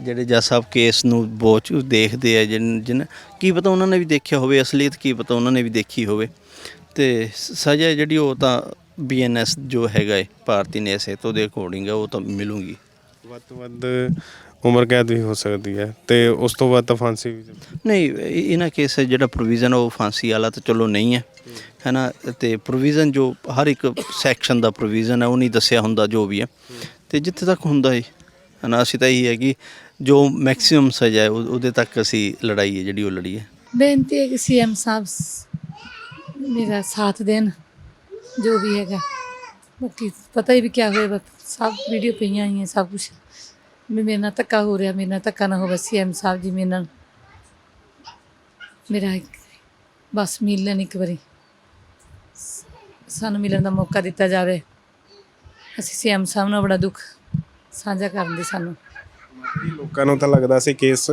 [SPEAKER 1] ਜਿਹੜੇ ਜੱਜ ਸਾਹਿਬ ਕੇਸ ਨੂੰ ਬਹੁਤ ਦੇਖਦੇ ਆ, ਜਿਨ ਜਿਨ, ਕੀ ਪਤਾ ਉਹਨਾਂ ਨੇ ਵੀ ਦੇਖਿਆ ਹੋਵੇ, ਅਸਲੀਅਤ ਕੀ ਪਤਾ ਉਹਨਾਂ ਨੇ ਵੀ ਦੇਖੀ ਹੋਵੇ। ਤੇ ਸਜ਼ਾ ਜਿਹੜੀ ਉਹ ਤਾਂ ਬੀਐਨਐਸ ਜੋ ਹੈਗਾ ਹੈ ਭਾਰਤੀ ਨੇਸੇ ਤੋਂ ਦੇ ਅਕੋਰਡਿੰਗ ਹੈ ਉਹ ਤਾਂ ਮਿਲੂਗੀ।
[SPEAKER 2] ਵੱਧ ਤੋਂ ਵੱਧ ਉਮਰ ਕੈਦ ਵੀ ਹੋ ਸਕਦੀ ਹੈ ਤੇ ਉਸ ਤੋਂ ਬਾਅਦ ਤਾਂ ਫਾਂਸੀ ਵੀ
[SPEAKER 1] ਨਹੀਂ ਇਹ- ਇਹਨਾਂ ਕੇਸ ਜਿਹੜਾ ਪ੍ਰੋਵੀਜ਼ਨ ਉਹ ਫਾਂਸੀ ਵਾਲਾ ਤਾਂ ਚਲੋ ਨਹੀਂ ਹੈ। ਹੈਨਾ ਤੇ ਪ੍ਰੋਵੀਜ਼ਨ ਜੋ ਹਰ ਇੱਕ ਸੈਕਸ਼ਨ ਦਾ ਪ੍ਰੋਵੀਜ਼ਨ ਹੈ ਉਹ ਨਹੀਂ ਦੱਸਿਆ ਹੁੰਦਾ ਜੋ ਵੀ ਹੈ। ਤੇ ਜਿੱਥੇ ਤੱਕ ਹੁੰਦਾ ਹੈ ਹੈਨਾ ਅਸੀਂ ਤਾਂ ਇਹੀ ਹੈ ਕਿ ਜੋ ਮੈਕਸਿਮਮ ਸਜ਼ਾ ਹੈ ਉਹ- ਉਹਦੇ ਤੱਕ ਅਸੀਂ ਲੜਾਈ ਹੈ ਜਿਹੜੀ ਉਹ ਲੜੀ ਹੈ।
[SPEAKER 3] ਬੇਨਤੀ ਹੈ ਕਿ ਸੀਐਮ ਸਾਹਿਬ ਮੇਰਾ ਸਾਥ ਦੇਣ ਜੋ ਵੀ ਹੈਗਾ। ਬਾਕੀ ਪਤਾ ਹੀ ਵੀ ਕੀ ਹੋਏਗਾ ਸਭ ਵੀਡੀਓ ਪਈਆਂ ਹੈ ਸਭ ਕੁਝ ਮੇਰੇ ਨਾਲ ਧੱਕਾ ਹੋ ਰਿਹਾ ਮੇਰੇ ਨਾਲ ਧੱਕਾ ਨਾ ਹੋਵੇ ਸੀਐਮ ਸਾਹਿਬ ਜੀ ਮੇਰੇ ਨਾਲ। ਮੇਰਾ ਬਸ ਮਿਲ ਲੈਣ ਇੱਕ ਵਾਰੀ। ਸ- ਸਾਨੂੰ ਮਿਲਣ ਦਾ ਮੌਕਾ ਦਿੱਤਾ ਜਾਵੇ। ਅਸੀਂ ਸੀਐਮ ਸਾਹਿਬ ਨਾਲ ਬੜਾ ਦੁੱਖ ਸਾਂਝਾ ਕਰਨ ਦੀ ਸਾਨੂੰ।
[SPEAKER 2] ਲੋਕਾਂ ਨੂੰ ਤਾਂ ਲੱਗਦਾ ਸੀ ਕੇਸ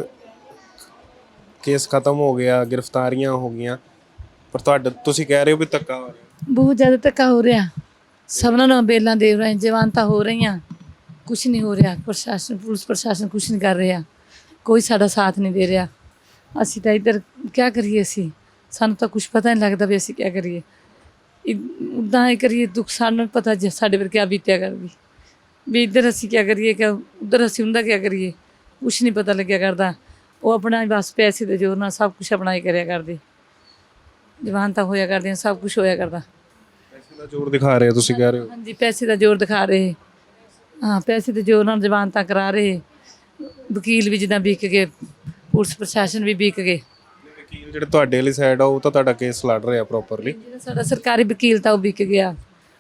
[SPEAKER 2] ਕੇਸ ਖਤਮ ਹੋ ਗਿਆ ਗ੍ਰਿਫਤਾਰੀਆਂ ਹੋ ਗਈਆਂ। ਪਰ ਤੁਹਾਡਾ ਤੁਸੀਂ ਕਹਿ ਰਹੇ ਹੋ ਵੀ ਧੱਕਾ ਹੋ ਰਿਹਾ।
[SPEAKER 3] ਬਹੁਤ ਜ਼ਿਆਦਾ ਧੱਕਾ ਹੋ ਰਿਹਾ। ਸਭਨਾਂ ਨੂੰ ਬੇਲਾਂ ਦੇ ਰਹੇ ਜਵਾਨ ਤਾਂ ਹੋ ਰਹੀਆਂ। ਕੁਝ ਨਹੀਂ ਹੋ ਰਿਹਾ, ਪ੍ਰਸ਼ਾਸਨ, ਪੁਲਿਸ ਪ੍ਰਸ਼ਾਸਨ ਕੁਝ ਨਹੀਂ ਕਰ ਰਿਹਾ। ਕੋਈ ਸਾਡਾ ਸਾਥ ਨਹੀਂ ਦੇ ਰਿਹਾ। ਅਸੀਂ ਤਾਂ ਇੱਧਰ ਕੀ ਕਰੀਏ ਅਸੀਂ? ਸਾਨੂੰ ਤਾਂ ਕੁਝ ਪਤਾ ਨਹੀਂ ਲੱਗਦਾ ਵੀ ਅਸੀਂ ਕੀ ਕਰੀਏ। ਉਦਾਂ ਹੀ ਕਰੀਏ ਦੁੱਖ, ਸਾਨੂੰ ਪਤਾ ਜੇ ਸਾਡੇ ਪਰ ਕੀ ਬੀਤਿਆ ਕਰਦੀ ਵੀ ਇੱਧਰ ਅਸੀਂ ਕੀ ਕਰੀਏ ਕਿ ਉਧਰ ਅਸੀਂ ਹੁੰਦਾ ਕੀ ਕਰੀਏ? ਕੁਝ ਨਹੀਂ ਪਤਾ ਲੱਗਿਆ ਕਰਦਾ। ਉਹ ਆਪਣਾ ਬਸ ਪੈਸੇ ਦੇ ਜੋਰ ਨਾਲ ਸਭ ਕੁਝ ਆਪਣਾ ਹੀ ਕਰਿਆ ਕਰਦੇ। ਜਵਾਨ ਤਾਂ ਹੋਇਆ ਕਰਦੀਆਂ, ਸਭ ਕੁਝ ਹੋਇਆ ਕਰਦਾ।
[SPEAKER 2] ਦਾ ਜ਼ੋਰ ਦਿਖਾ ਰਹੇ ਹੋ ਤੁਸੀਂ ਕਹਿ ਰਹੇ ਹੋ?
[SPEAKER 3] ਹਾਂਜੀ ਪੈਸੇ ਦਾ ਜ਼ੋਰ ਦਿਖਾ ਰਹੇ। ਹਾਂ ਪੈਸੇ ਦੇ ਜ਼ੋਰ ਨਾਲ ਜ਼ਮਾਨਤਾਂ ਕਰਾ ਰਹੇ। ਵਕੀਲ ਵੀ ਜਿੱਦਾਂ ਵਿਕ ਗਏ ਪੁਲਿਸ ਪ੍ਰਸ਼ਾਸਨ ਵੀ ਵਿਕ ਗਏ।
[SPEAKER 2] ਵਕੀਲ ਜਿਹੜੇ ਤੁਹਾਡੇ ਵਾਲੀ ਸਾਈਡ ਆ ਉਹ ਤਾਂ ਤੁਹਾਡਾ ਕੇਸ ਲੜ ਰਿਹਾ ਪ੍ਰੋਪਰਲੀ
[SPEAKER 3] ਜਿਹੜਾ ਸਾਡਾ ਸਰਕਾਰੀ ਵਕੀਲ ਤਾਂ ਉਹ ਵਿਕ ਗਿਆ।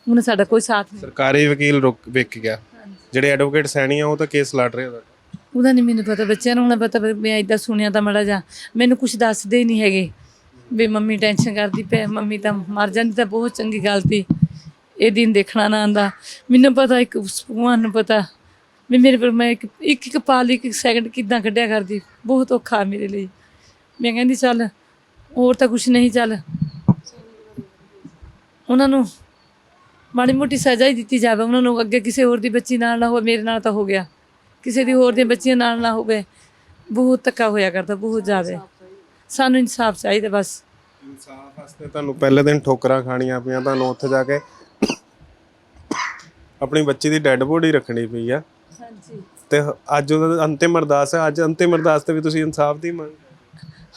[SPEAKER 3] ਉਹਨੇ ਸਾਡਾ ਕੋਈ ਸਾਥ ਨਹੀਂ
[SPEAKER 2] ਸਰਕਾਰੀ ਵਕੀਲ ਰੁਕ ਵਿਕ ਗਿਆ। ਜਿਹੜੇ ਐਡਵੋਕੇਟ ਸੈਣੀ ਆ ਉਹ ਤਾਂ ਕੇਸ ਲੜ ਰਹੇ ਆ ਤੁਹਾਡਾ।
[SPEAKER 3] ਉਹਦਾ ਨਹੀਂ ਮੈਨੂੰ ਪਤਾ ਬੱਚਿਆਂ ਨੂੰ ਹੁਣ ਪਤਾ ਵੀ ਮੈਂ ਇਦਾਂ ਸੁਣਿਆ ਤਾਂ ਮੜਾ ਜਾ ਮੈਨੂੰ ਕੁਝ ਦੱਸਦੇ ਹੀ ਨਹੀਂ ਹੈਗੇ। ਵੀ ਮੰਮੀ ਟੈਨਸ਼ਨ ਕਰਦੀ ਪਏ ਮੰਮੀ ਤਾਂ ਮਰ ਜਾਂਦੀ ਤਾਂ ਬਹੁਤ ਚੰਗੀ ਗੱਲ ਤੀ ਇਹ ਦਿਨ ਦੇਖਣਾ ਨਾ ਆਂਦਾ ਮੈਨੂੰ ਪਤਾ ਇੱਕ ਭਗਵਾਨ ਨੂੰ ਪਤਾ ਵੀ ਮੇਰੇ ਪਰ ਮੈਂ ਇੱਕ ਇੱਕ ਇੱਕ ਪਲ, ਇੱਕ ਸੈਕਿੰਡ ਕਿੱਦਾਂ ਕੱਢਿਆ ਕਰਦੀ। ਬਹੁਤ ਔਖਾ ਮੇਰੇ ਲਈ। ਮੈਂ ਕਹਿੰਦੀ, ਚੱਲ, ਹੋਰ ਤਾਂ ਕੁਝ ਨਹੀਂ, ਚੱਲ। ਉਹਨਾਂ ਨੂੰ ਮਾੜੀ ਮੋਟੀ ਸਜ਼ਾ ਹੀ ਦਿੱਤੀ ਜਾਵੇ। ਉਹਨਾਂ ਨੂੰ ਅੱਗੇ ਕਿਸੇ ਹੋਰ ਦੀ ਬੱਚੀ ਨਾਲ ਨਾ ਹੋਵੇ, ਮੇਰੇ ਨਾਲ ਤਾਂ ਹੋ ਗਿਆ। ਕਿਸੇ ਦੀ ਹੋਰ ਦੀਆਂ ਬੱਚੀਆਂ ਨਾਲ ਨਾ ਹੋਵੇ। ਬਹੁਤ ਧੱਕਾ ਹੋਇਆ ਕਰਦਾ, ਬਹੁਤ ਜ਼ਿਆਦਾ। ਸਾਨੂੰ ਇਨਸਾਫ ਚਾਹੀਦਾ ਬਸ।
[SPEAKER 2] ਇਨਸਾਫ ਵਾਸਤੇ ਤੁਹਾਨੂੰ ਪਹਿਲੇ ਦਿਨ ਠੋਕਰਾਂ ਖਾਣੀਆਂ ਪਈਆਂ ਤੁਹਾਨੂੰ ਉੱਥੇ ਜਾ ਕੇ ਆਪਣੀ ਬੱਚੀ ਦੀ ਡੈੱਡ ਬੋਡੀ ਰੱਖਣੀ ਪਈ ਆ।
[SPEAKER 3] ਹਾਂਜੀ।
[SPEAKER 2] ਤੇ ਅੱਜ ਉਹਦਾ ਅੰਤਿਮ ਅਰਦਾਸ ਹੈ ਅੱਜ ਅੰਤਿਮ ਅਰਦਾਸ ਤੇ ਵੀ ਤੁਸੀਂ ਇਨਸਾਫ ਦੀ ਮੰਗ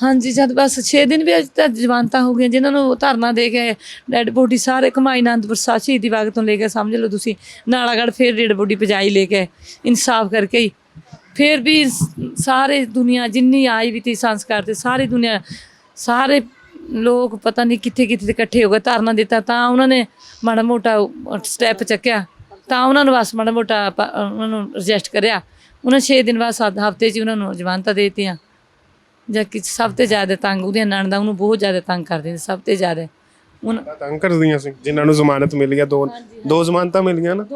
[SPEAKER 3] ਹਾਂਜੀ ਜਦ ਬਸ 6 ਦਿਨ ਵੀ ਅੱਜ ਤੱਕ ਜਵਾਨਤਾਂ ਹੋ ਗਈਆਂ ਜਿਨ੍ਹਾਂ ਨੂੰ ਧਰਨਾ ਦੇ ਕੇ ਡੈਡ ਬੋਡੀ ਸਾਰੇ ਕਮਾਈ ਆਨੰਦਪੁਰ ਸਾਹਿਬ ਸ਼ਹੀਦੀ ਬਾਗ ਤੋਂ ਲੈ ਕੇ ਸਮਝ ਲਓ ਤੁਸੀਂ ਨਾਲਾਗੜ ਫੇਰ ਡੈਡ ਬੋਡੀ ਪਜਾਈ ਲੈ ਕੇ ਇਨਸਾਫ ਕਰਕੇ ਹੀ ਫਿਰ ਵੀ ਸਾਰੇ ਦੁਨੀਆ ਜਿੰਨੀ ਆਈ ਵੀ ਤੀ ਸੰਸਕਾਰ ਤੇ ਸਾਰੀ ਦੁਨੀਆ, ਸਾਰੇ ਲੋਕ ਪਤਾ ਨਹੀਂ ਕਿੱਥੇ ਕਿੱਥੇ ਇਕੱਠੇ ਹੋ ਗਏ, ਧਰਨਾ ਦਿੱਤਾ ਤਾਂ ਉਹਨਾਂ ਨੇ ਮਾੜਾ ਮੋਟਾ ਸਟੈਪ ਚੱਕਿਆ, ਤਾਂ ਉਹਨਾਂ ਨੂੰ ਬਸ ਮਾੜਾ ਮੋਟਾ ਉਹਨਾਂ ਨੂੰ ਰਜਿਸਟ ਕਰਿਆ। ਉਹਨਾਂ 6 ਦਿਨ ਬਾਅਦ ਸੱਤ ਹਫ਼ਤੇ 'ਚ ਹੀ ਉਹਨਾਂ ਨੂੰ ਜ਼ਮਾਨਤਾਂ ਦੇ ਦਿੱਤੀਆਂ। ਜਾਂ ਕਿ ਸਭ ਤੋਂ ਜ਼ਿਆਦਾ ਤੰਗ ਉਹਦੀਆਂ ਨਣਦਾਂ, ਉਹਨੂੰ ਬਹੁਤ ਜ਼ਿਆਦਾ ਤੰਗ ਕਰਦੇ ਸੀ ਸਭ ਤੋਂ ਜ਼ਿਆਦਾ। ਹੁਣ
[SPEAKER 2] ਤੰਗ ਕਰਦੀਆਂ ਸੀ ਜਿਨ੍ਹਾਂ ਨੂੰ ਜ਼ਮਾਨਤ ਮਿਲ ਗਿਆ ਦੋ ਦੋ ਜ਼ਮਾਨਤਾਂ ਮਿਲੀਆਂ ਨਾ?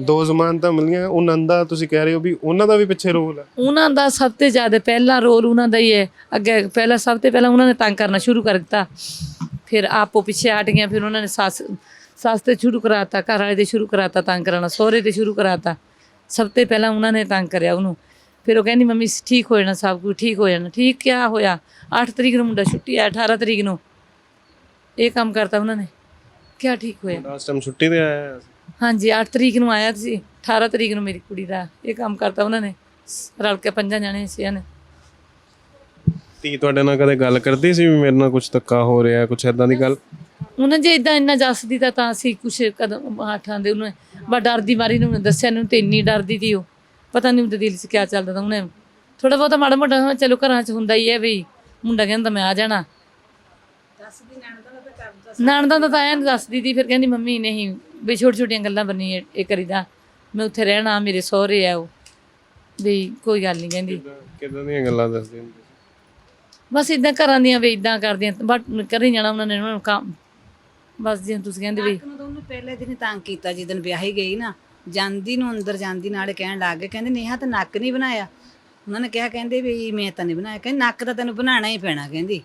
[SPEAKER 2] ਦੋ ਜ਼ਮਾਨਤਾਂ ਮਿਲੀਆਂ ਉਹ ਨੰਦਾ ਤੁਸੀਂ ਕਹਿ ਰਹੇ ਹੋ ਵੀ ਉਹਨਾਂ ਦਾ ਵੀ ਪਿੱਛੇ ਰੋਲ ਹੈ
[SPEAKER 3] ਉਹਨਾਂ ਦਾ ਸਭ ਤੋਂ ਜ਼ਿਆਦਾ ਪਹਿਲਾ ਰੋਲ ਉਹਨਾਂ ਦਾ ਹੀ ਹੈ। ਅੱਗੇ ਪਹਿਲਾਂ ਸਭ ਤੋਂ ਪਹਿਲਾਂ ਉਹਨਾਂ ਨੇ ਤੰਗ ਕਰਨਾ ਸ਼ੁਰੂ ਕਰ ਦਿੱਤਾ। ਫਿਰ ਆਪੋ ਪਿੱਛੇ ਹਟ ਗਈਆਂ ਫਿਰ ਉਹਨਾਂ ਨੇ ਸੱਸ ਸੱਸ ਤੇ ਸ਼ੁਰੂ ਕਰਾਤਾ ਘਰ ਵਾਲੇ ਦੇ ਸ਼ੁਰੂ ਕਰਾਤਾ ਤੰਗ ਕਰਨਾ ਸਹੁਰੇ ਤੇ ਸ਼ੁਰੂ ਕਰਾਤਾ। ਸਭ ਤੋਂ ਪਹਿਲਾਂ ਉਹਨਾਂ ਨੇ ਤੰਗ ਕਰਿਆ ਉਹਨੂੰ। ਫਿਰ ਉਹ ਕਹਿੰਦੀ ਮੰਮੀ ਠੀਕ ਹੋ ਜਾਣਾ ਸਭ ਕੁਝ ਠੀਕ ਹੋ ਜਾਣਾ। ਠੀਕ ਕਿਆ ਹੋਇਆ? 8 ਤਰੀਕ ਨੂੰ ਮੁੰਡਾ ਛੁੱਟੀ ਹੈ 18 ਤਰੀਕ ਨੂੰ। ਇਹ ਕੰਮ ਕਰਤਾ ਉਹਨਾਂ ਨੇ। ਕਿਆ ਠੀਕ ਹੋਇਆ?
[SPEAKER 2] ਲਾਸਟ ਟਾਈਮ ਛੁੱਟੀ ਤੇ ਆਇਆ ਸੀ।
[SPEAKER 3] ਹਾਂਜੀ 8 ਤਰੀਕ ਨੂੰ ਆਇਆ ਸੀ। 18 ਤਰੀਕ ਨੂੰ ਮੇਰੀ ਕੁੜੀ ਦਾ ਇਹ ਕੰਮ ਕਰਤਾ ਉਹਨਾਂ ਨੇ। ਰਲ ਕੇ ਪੰਜਾਂ ਜਾਣੇ ਸੀ ਨੇ
[SPEAKER 2] ਧੀ ਤੁਹਾਡੇ ਨਾਲ ਕਦੇ ਗੱਲ ਕਰਦੀ ਸੀ ਵੀ ਮੇਰੇ ਨਾਲ ਕੁਝ ਧੱਕਾ ਹੋ ਰਿਹਾ ਕੁਝ ਐਦਾਂ ਦੀ ਗੱਲ?
[SPEAKER 3] ਉਹਨਾਂ ਜੇ ਇਦਾਂ ਇੰਨਾ ਜੱਸਦੀ ਤਾਂ ਤਾਂ ਅਸੀਂ ਕੁਛ ਕਦਮ ਹੱਥਾਂ ਦੇ ਉਹਨੇ। ਬਾ ਡਰਦੀ ਮਾਰੀ ਨੂੰ ਉਹਨੇ ਦੱਸਿਆ ਨੂੰ ਤੇ ਇੰਨੀ ਡਰਦੀ ਸੀ ਉਹ। ਪਤਾ ਨਹੀਂ ਉਹਦੇ ਦਿਲ 'ਚ ਕੀ ਚੱਲਦਾ ਤਾਂ ਉਹਨੇ। ਥੋੜਾ ਬਹੁਤਾ ਮਾੜਾ ਮੋਟਾ ਚਲੋ ਘਰਾਂ 'ਚ ਹੁੰਦਾ ਹੀ ਹੈ ਵੀ ਮੁੰਡਾ ਕਹਿੰਦਾ ਮੈਂ ਆ ਜਾਣਾ। ਨਾਨਦਾ ਤਾਂ ਐਂ ਦੱਸਦੀ ਸੀ ਫਿਰ ਕਹਿੰਦੀ ਮੰਮੀ ਨਹੀਂ ਵੀ ਛੋਟੀ ਛੋਟੀਆਂ ਗੱਲਾਂ ਬੰਨੀ ਇਹ ਕਰੀਦਾ। ਮੈਂ ਉੱਥੇ ਰਹਿਣਾ ਮੇਰੇ ਸਹੁਰੇ ਆ ਉਹ। ਵੀ ਕੋਈ ਗੱਲ ਨਹੀਂ ਕਹਿੰਦੀ।
[SPEAKER 2] ਕਿਦਾਂ ਦੀਆਂ ਗੱਲਾਂ ਦੱਸਦੇ ਹੁੰਦੇ
[SPEAKER 3] ਬਸ ਇਦਾਂ ਘਰਾਂ ਦੀਆਂ ਵੀ ਇਦਾਂ ਕਰਦੀਆਂ ਬਟ ਕਰੀ ਜਾਣਾ ਉਹਨਾਂ ਨੇ ਉਹਨਾਂ ਨੂੰ ਕੰਮ। ਬਸ ਜਿਵੇਂ ਤੁਸੀਂ ਕਹਿੰਦੇ ਵੀ
[SPEAKER 4] ਨੂੰ ਤਾਂ ਉਹਨੂੰ ਪਹਿਲੇ ਦਿਨ ਤੰਗ ਕੀਤਾ ਜਿੱਦਣ ਵਿਆਹੀ ਗਈ ਨਾ। ਜਾਂਦੀ ਨੂੰ ਅੰਦਰ ਜਾਂਦੀ ਨਾਲੇ ਕਹਿਣ ਲੱਗ ਗਏ ਕਹਿੰਦੇ ਨੇਹਾ ਤਾਂ ਨੱਕ ਨਹੀਂ ਬਣਾਇਆ। ਉਹਨਾਂ ਨੇ ਕਿਹਾ ਕਹਿੰਦੇ ਵੀ ਮੈਂ ਤਾਂ ਨਹੀਂ ਬਣਾਇਆ। ਕਹਿੰਦੇ ਨੱਕ ਤਾਂ ਤੈਨੂੰ ਬਣਾਉਣਾ ਹੀ ਪੈਣਾ ਕਹਿੰਦੀ।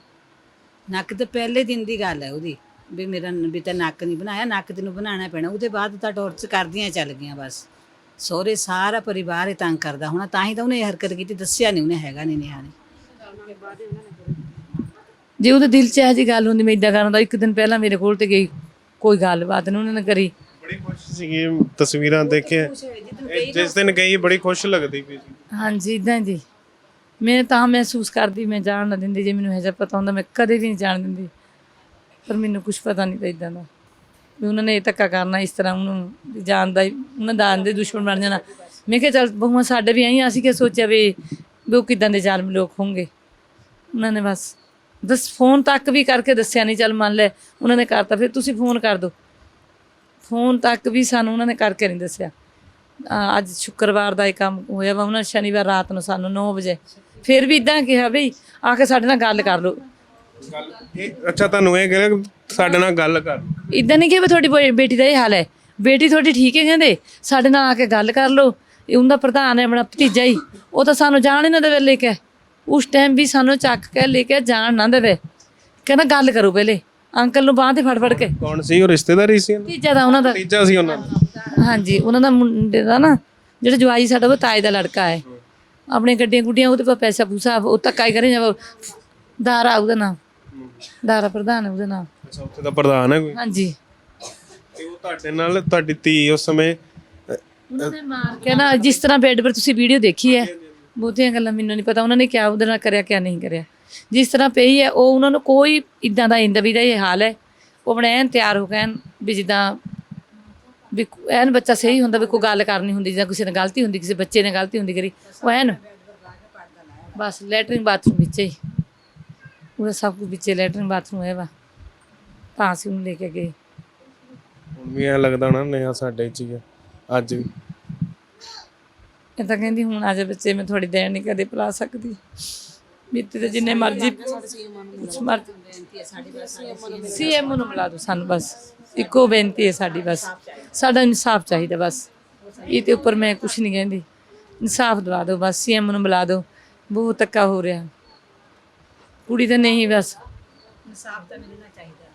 [SPEAKER 4] ਨੱਕ ਤਾਂ ਪਹਿਲੇ ਦਿਨ ਦੀ ਗੱਲ ਹੈ ਉਹਦੀ। ਵੀ ਮੇਰਾ ਵੀ ਤਾਂ ਨੱਕ ਨਹੀਂ ਬਣਾਇਆ ਨੱਕ ਤੈਨੂੰ ਬਣਾਉਣਾ ਪੈਣਾ। ਉਹਦੇ ਬਾਅਦ ਤਾਂ ਟੌਰਚ ਕਰਦੀਆਂ ਚੱਲ ਗਈਆਂ ਬਸ। ਸਹੁਰੇ ਸਾਰਾ ਪਰਿਵਾਰ ਹੀ ਤੰਗ ਕਰਦਾ ਹੋਣਾ ਤਾਂ ਹੀ ਤਾਂ ਉਹਨੇ ਇਹ ਹਰਕਤ ਕੀਤੀ ਦੱਸਿਆ ਨਹੀਂ ਉਹਨੇ ਹੈਗਾ ਨਹੀਂ ਨੇਹਾ ਨੇ
[SPEAKER 3] ਜੇ ਉਹਦੇ ਦਿਲ 'ਚ ਇਹੋ ਜਿਹੀ ਗੱਲ ਹੁੰਦੀ ਮੈਂ ਇਦਾਂ ਕਰਨ ਦਾ ਇੱਕ ਦਿਨ ਪਹਿਲਾਂ ਮੇਰੇ ਕੋਲ ਤੇ ਗਈ ਕੋਈ ਗੱਲਬਾਤ ਨਹੀਂ ਉਹਨਾਂ ਨੇ ਕਰੀ।
[SPEAKER 2] ਬੜੀ ਖੁਸ਼ ਸੀਗੀ ਤਸਵੀਰਾਂ ਦੇਖ ਕੇ। ਇਹ ਜਿਸ ਦਿਨ ਗਈ ਬੜੀ ਖੁਸ਼ ਲੱਗਦੀ ਪਈ ਸੀ।
[SPEAKER 3] ਹਾਂਜੀ ਇਦਾਂ ਜੀ ਮੈਂ ਤਾਂ ਮਹਿਸੂਸ ਕਰਦੀ ਮੈਂ ਜਾਣ ਨਾ ਦਿੰਦੀ ਜੇ ਮੈਨੂੰ ਇਹ ਜਿਹਾ ਪਤਾ ਹੁੰਦਾ ਮੈਂ ਕਦੇ ਵੀ ਨਹੀਂ ਜਾਣ ਦਿੰਦੀ। ਪਰ ਮੈਨੂੰ ਕੁਝ ਪਤਾ ਨਹੀਂ ਤਾਂ ਇਦਾਂ ਦਾ। ਵੀ ਉਹਨਾਂ ਨੇ ਇਹ ਧੱਕਾ ਕਰਨਾ ਇਸ ਤਰ੍ਹਾਂ ਉਹਨੂੰ ਵੀ ਜਾਣ ਦਾ ਉਹਨਾਂ ਦਾ ਦੇ ਦੁਸ਼ਮਣ ਬਣ ਜਾਣਾ। ਮੈਂ ਕਿਹਾ ਚੱਲ ਬਹੁਆਂ ਸਾਡੇ ਵੀ ਆਈ ਅਸੀਂ ਕਿ ਸੋਚਿਆ ਵੀ ਵੀ ਉਹ ਕਿਦਾਂ ਦੇ ਜ਼ਾਲਮ ਲੋਕ ਹੋਣਗੇ। ਉਹਨਾਂ ਨੇ ਬਸ ਦਸ ਫੋਨ ਤੱਕ ਵੀ ਕਰਕੇ ਦੱਸਿਆ ਨਹੀਂ ਚੱਲ ਮੰਨ ਲੈ ਉਹਨਾਂ ਨੇ ਕਰਤਾ, ਫਿਰ ਤੁਸੀਂ ਫੋਨ ਕਰ ਦਿਓ ਫੋਨ ਤੱਕ ਵੀ ਸਾਨੂੰ ਉਹਨਾਂ ਨੇ ਕਰਕੇ ਨਹੀਂ ਦੱਸਿਆ। ਅੱਜ ਸ਼ੁੱਕਰਵਾਰ ਦਾ ਇਹ ਕੰਮ ਹੋਇਆ ਵਾ, ਉਹਨਾਂ ਸ਼ਨੀਵਾਰ ਰਾਤ ਨੂੰ ਸਾਨੂੰ 9 ਵਜੇ ਫਿਰ ਵੀ ਇਦਾਂ ਕਿਹਾ ਬਈ ਆ ਕੇ ਸਾਡੇ ਨਾਲ ਗੱਲ ਕਰ ਲਓ।
[SPEAKER 2] ਗੱਲ ਇਹ ਅੱਛਾ ਤੁਹਾਨੂੰ ਇਹ ਕਹਿੰਦੇ ਸਾਡੇ ਨਾਲ ਗੱਲ ਕਰ।
[SPEAKER 3] ਇਦਾਂ ਨਹੀਂ ਕਿ ਵੀ ਤੁਹਾਡੀ ਬੇ- ਬੇਟੀ ਦਾ ਇਹ ਹਾਲ ਹੈ। ਬੇਟੀ ਤੁਹਾਡੀ ਠੀਕ ਹੈ ਕਹਿੰਦੇ? ਸਾਡੇ ਨਾਲ ਆ ਕੇ ਗੱਲ ਕਰ ਲਓ। ਇਹ ਉਹਦਾ ਪ੍ਰਧਾਨ ਹੈ ਆਪਣਾ ਭਤੀਜਾ ਹੀ। ਉਹ ਤਾਂ ਸਾਨੂੰ ਜਾਣ ਹੀ ਨਾ ਦੇਵੇ ਲੈ ਕੇ। ਉਸ ਟਾਈਮ ਵੀ ਸਾਨੂੰ ਚੱਕ ਕੇ ਲੈ ਕੇ ਜਾਣ ਨਾ ਦੇਵੇ। ਕਹਿੰਦਾ ਗੱਲ ਕਰੋ ਪਹਿਲੇ। ਅੰਕਲ ਨੂੰ ਬਾਂਹ ਤੇ ਫੜ ਫੜ ਕੇ।
[SPEAKER 2] ਕੌਣ ਸੀ? ਉਹ ਰਿਸ਼ਤੇਦਾਰੀ ਸੀ
[SPEAKER 3] ਭਤੀਜਾ ਦਾ ਉਹਨਾਂ ਦਾ।
[SPEAKER 2] ਤੀਜਾ ਸੀ ਉਹਨਾਂ ਦਾ।
[SPEAKER 3] ਹਾਂਜੀ ਉਹਨਾਂ ਦਾ ਮੁੰਡੇ ਦਾ ਨਾ। ਜਿਹੜਾ ਜਵਾਈ ਸਾਡਾ ਉਹ ਤਾਏ ਦਾ ਲੜਕਾ ਹੈ। ਆਪਣੇ ਗੱਡੀਆਂ ਗੁੱਡੀਆਂ ਉਹਦੇ ਪਾ ਪੈਸਾ ਪੂਸਾ ਉਹ ਧੱਕਾ ਹੀ ਕਰੇ ਜਾ ਦਾਰਾ ਉਹਦਾ ਨਾਮ। ਦਾਰਾ ਪ੍ਰਧਾਨ ਹੈ ਉਹਦਾ ਨਾਮ
[SPEAKER 2] ਅੱਛਾ ਉੱਥੇ ਦਾ ਪ੍ਰਧਾਨ ਹੈ ਕੋਈ?
[SPEAKER 3] ਹਾਂਜੀ।
[SPEAKER 2] ਤੇ ਉਹ ਤੁਹਾਡੇ ਨਾਲ ਤੁਹਾਡੀ ਧੀ ਉਸ ਸਮੇਂ
[SPEAKER 3] ਉਹਨਾਂ ਨੇ ਮਾਰ ਕੇ ਨਾ ਜਿਸ ਤਰ੍ਹਾਂ ਬੈੱਡ 'ਪਰ ਤੁਸੀਂ ਵੀਡੀਓ ਦੇਖੀ ਹੈ ਬਹੁਤੀਆਂ ਗੱਲਾਂ ਮੈਨੂੰ ਨਹੀਂ ਪਤਾ ਉਹਨਾਂ ਨੇ ਕਿਆ ਉਹਦੇ ਨਾਲ ਕਰਿਆ ਕਿਆ ਨਹੀਂ ਕਰਿਆ। ਜਿਸ ਤਰ੍ਹਾਂ ਪਈ ਹੈ ਉਹ ਉਹਨਾਂ ਨੂੰ ਕੋਈ ਇਦਾਂ ਦਾ ਇੰਦਾ ਵੀ ਦਾ ਇਹ ਹਾਲ ਹੈ ਉਹ ਆਪਣਾ ਐਨ ਤਿਆਰ ਹੋ ਗਏ ਵੀ ਜਿੱਦਾਂ ਵੀ ਐਨ ਬੱਚਾ ਸਹੀ ਹੁੰਦਾ ਵੀ ਕੋਈ ਗੱਲ ਕਰਨੀ ਹੁੰਦੀ ਜਾਂ ਕਿਸੇ ਨਾਲ ਗਲਤੀ ਹੁੰਦੀ ਕਿਸੇ ਬੱਚੇ ਨੇ ਗਲਤੀ ਹੁੰਦੀ ਕਰੀ ਉਹ ਐਨ। ਬਸ ਲੈਟਰਿੰਗ ਬਾਥਰੂਮ ਵਿੱਚ ਹੀ। ਉਹਦਾ ਸਭ ਕੁਝ ਵਿੱਚੇ ਲੈਟਰਿੰਗ ਬਾਥਰੂਮ ਹੈ ਵਾ। ਤਾਂ ਅਸੀਂ ਉਹਨੂੰ ਲੈ ਕੇ ਗਏ।
[SPEAKER 2] ਹੁਣ ਵੀ ਐ ਲੱਗਦਾ ਨਾ ਨੇਹਾ ਸਾਡੇ ਚ ਹੀ ਆ ਅੱਜ ਵੀ।
[SPEAKER 3] ਇਹ ਤਾਂ ਕਹਿੰਦੀ ਹੁਣ ਆ ਜਾ ਬੱਚੇ ਮੈਂ ਤੁਹਾਡੀ ਦੇਣ ਨਹੀਂ ਕਦੇ ਪਿਲਾ ਸਕਦੀ। ਮਿੱਤੇ ਤੇ ਜਿੰਨੇ ਮਰਜ਼ੀ ਸੀਐਮ ਨੂੰ ਮਿਲਾ ਦਿਓ ਸਾਨੂੰ ਬਸ। ਇੱਕੋ ਬੇਨਤੀ ਹੈ ਸਾਡੀ ਬਸ। ਸਾਡਾ ਇਨਸਾਫ ਚਾਹੀਦਾ ਬਸ। ਇਹ ਤੇ ਉੱਪਰ ਮੈਂ ਕੁਛ ਨਹੀਂ ਕਹਿੰਦੀ। ਇਨਸਾਫ ਦਵਾ ਦਿਓ ਬਸ ਸੀਐਮ ਨੂੰ ਮਿਲਾ ਦਿਓ। ਬਹੁਤ ਧੱਕਾ ਹੋ ਰਿਹਾ। ਕੁੜੀ ਤਾਂ ਨਹੀਂ ਬਸ।
[SPEAKER 4] ਇਨਸਾਫ ਤਾਂ ਮਿਲਣਾ ਚਾਹੀਦਾ।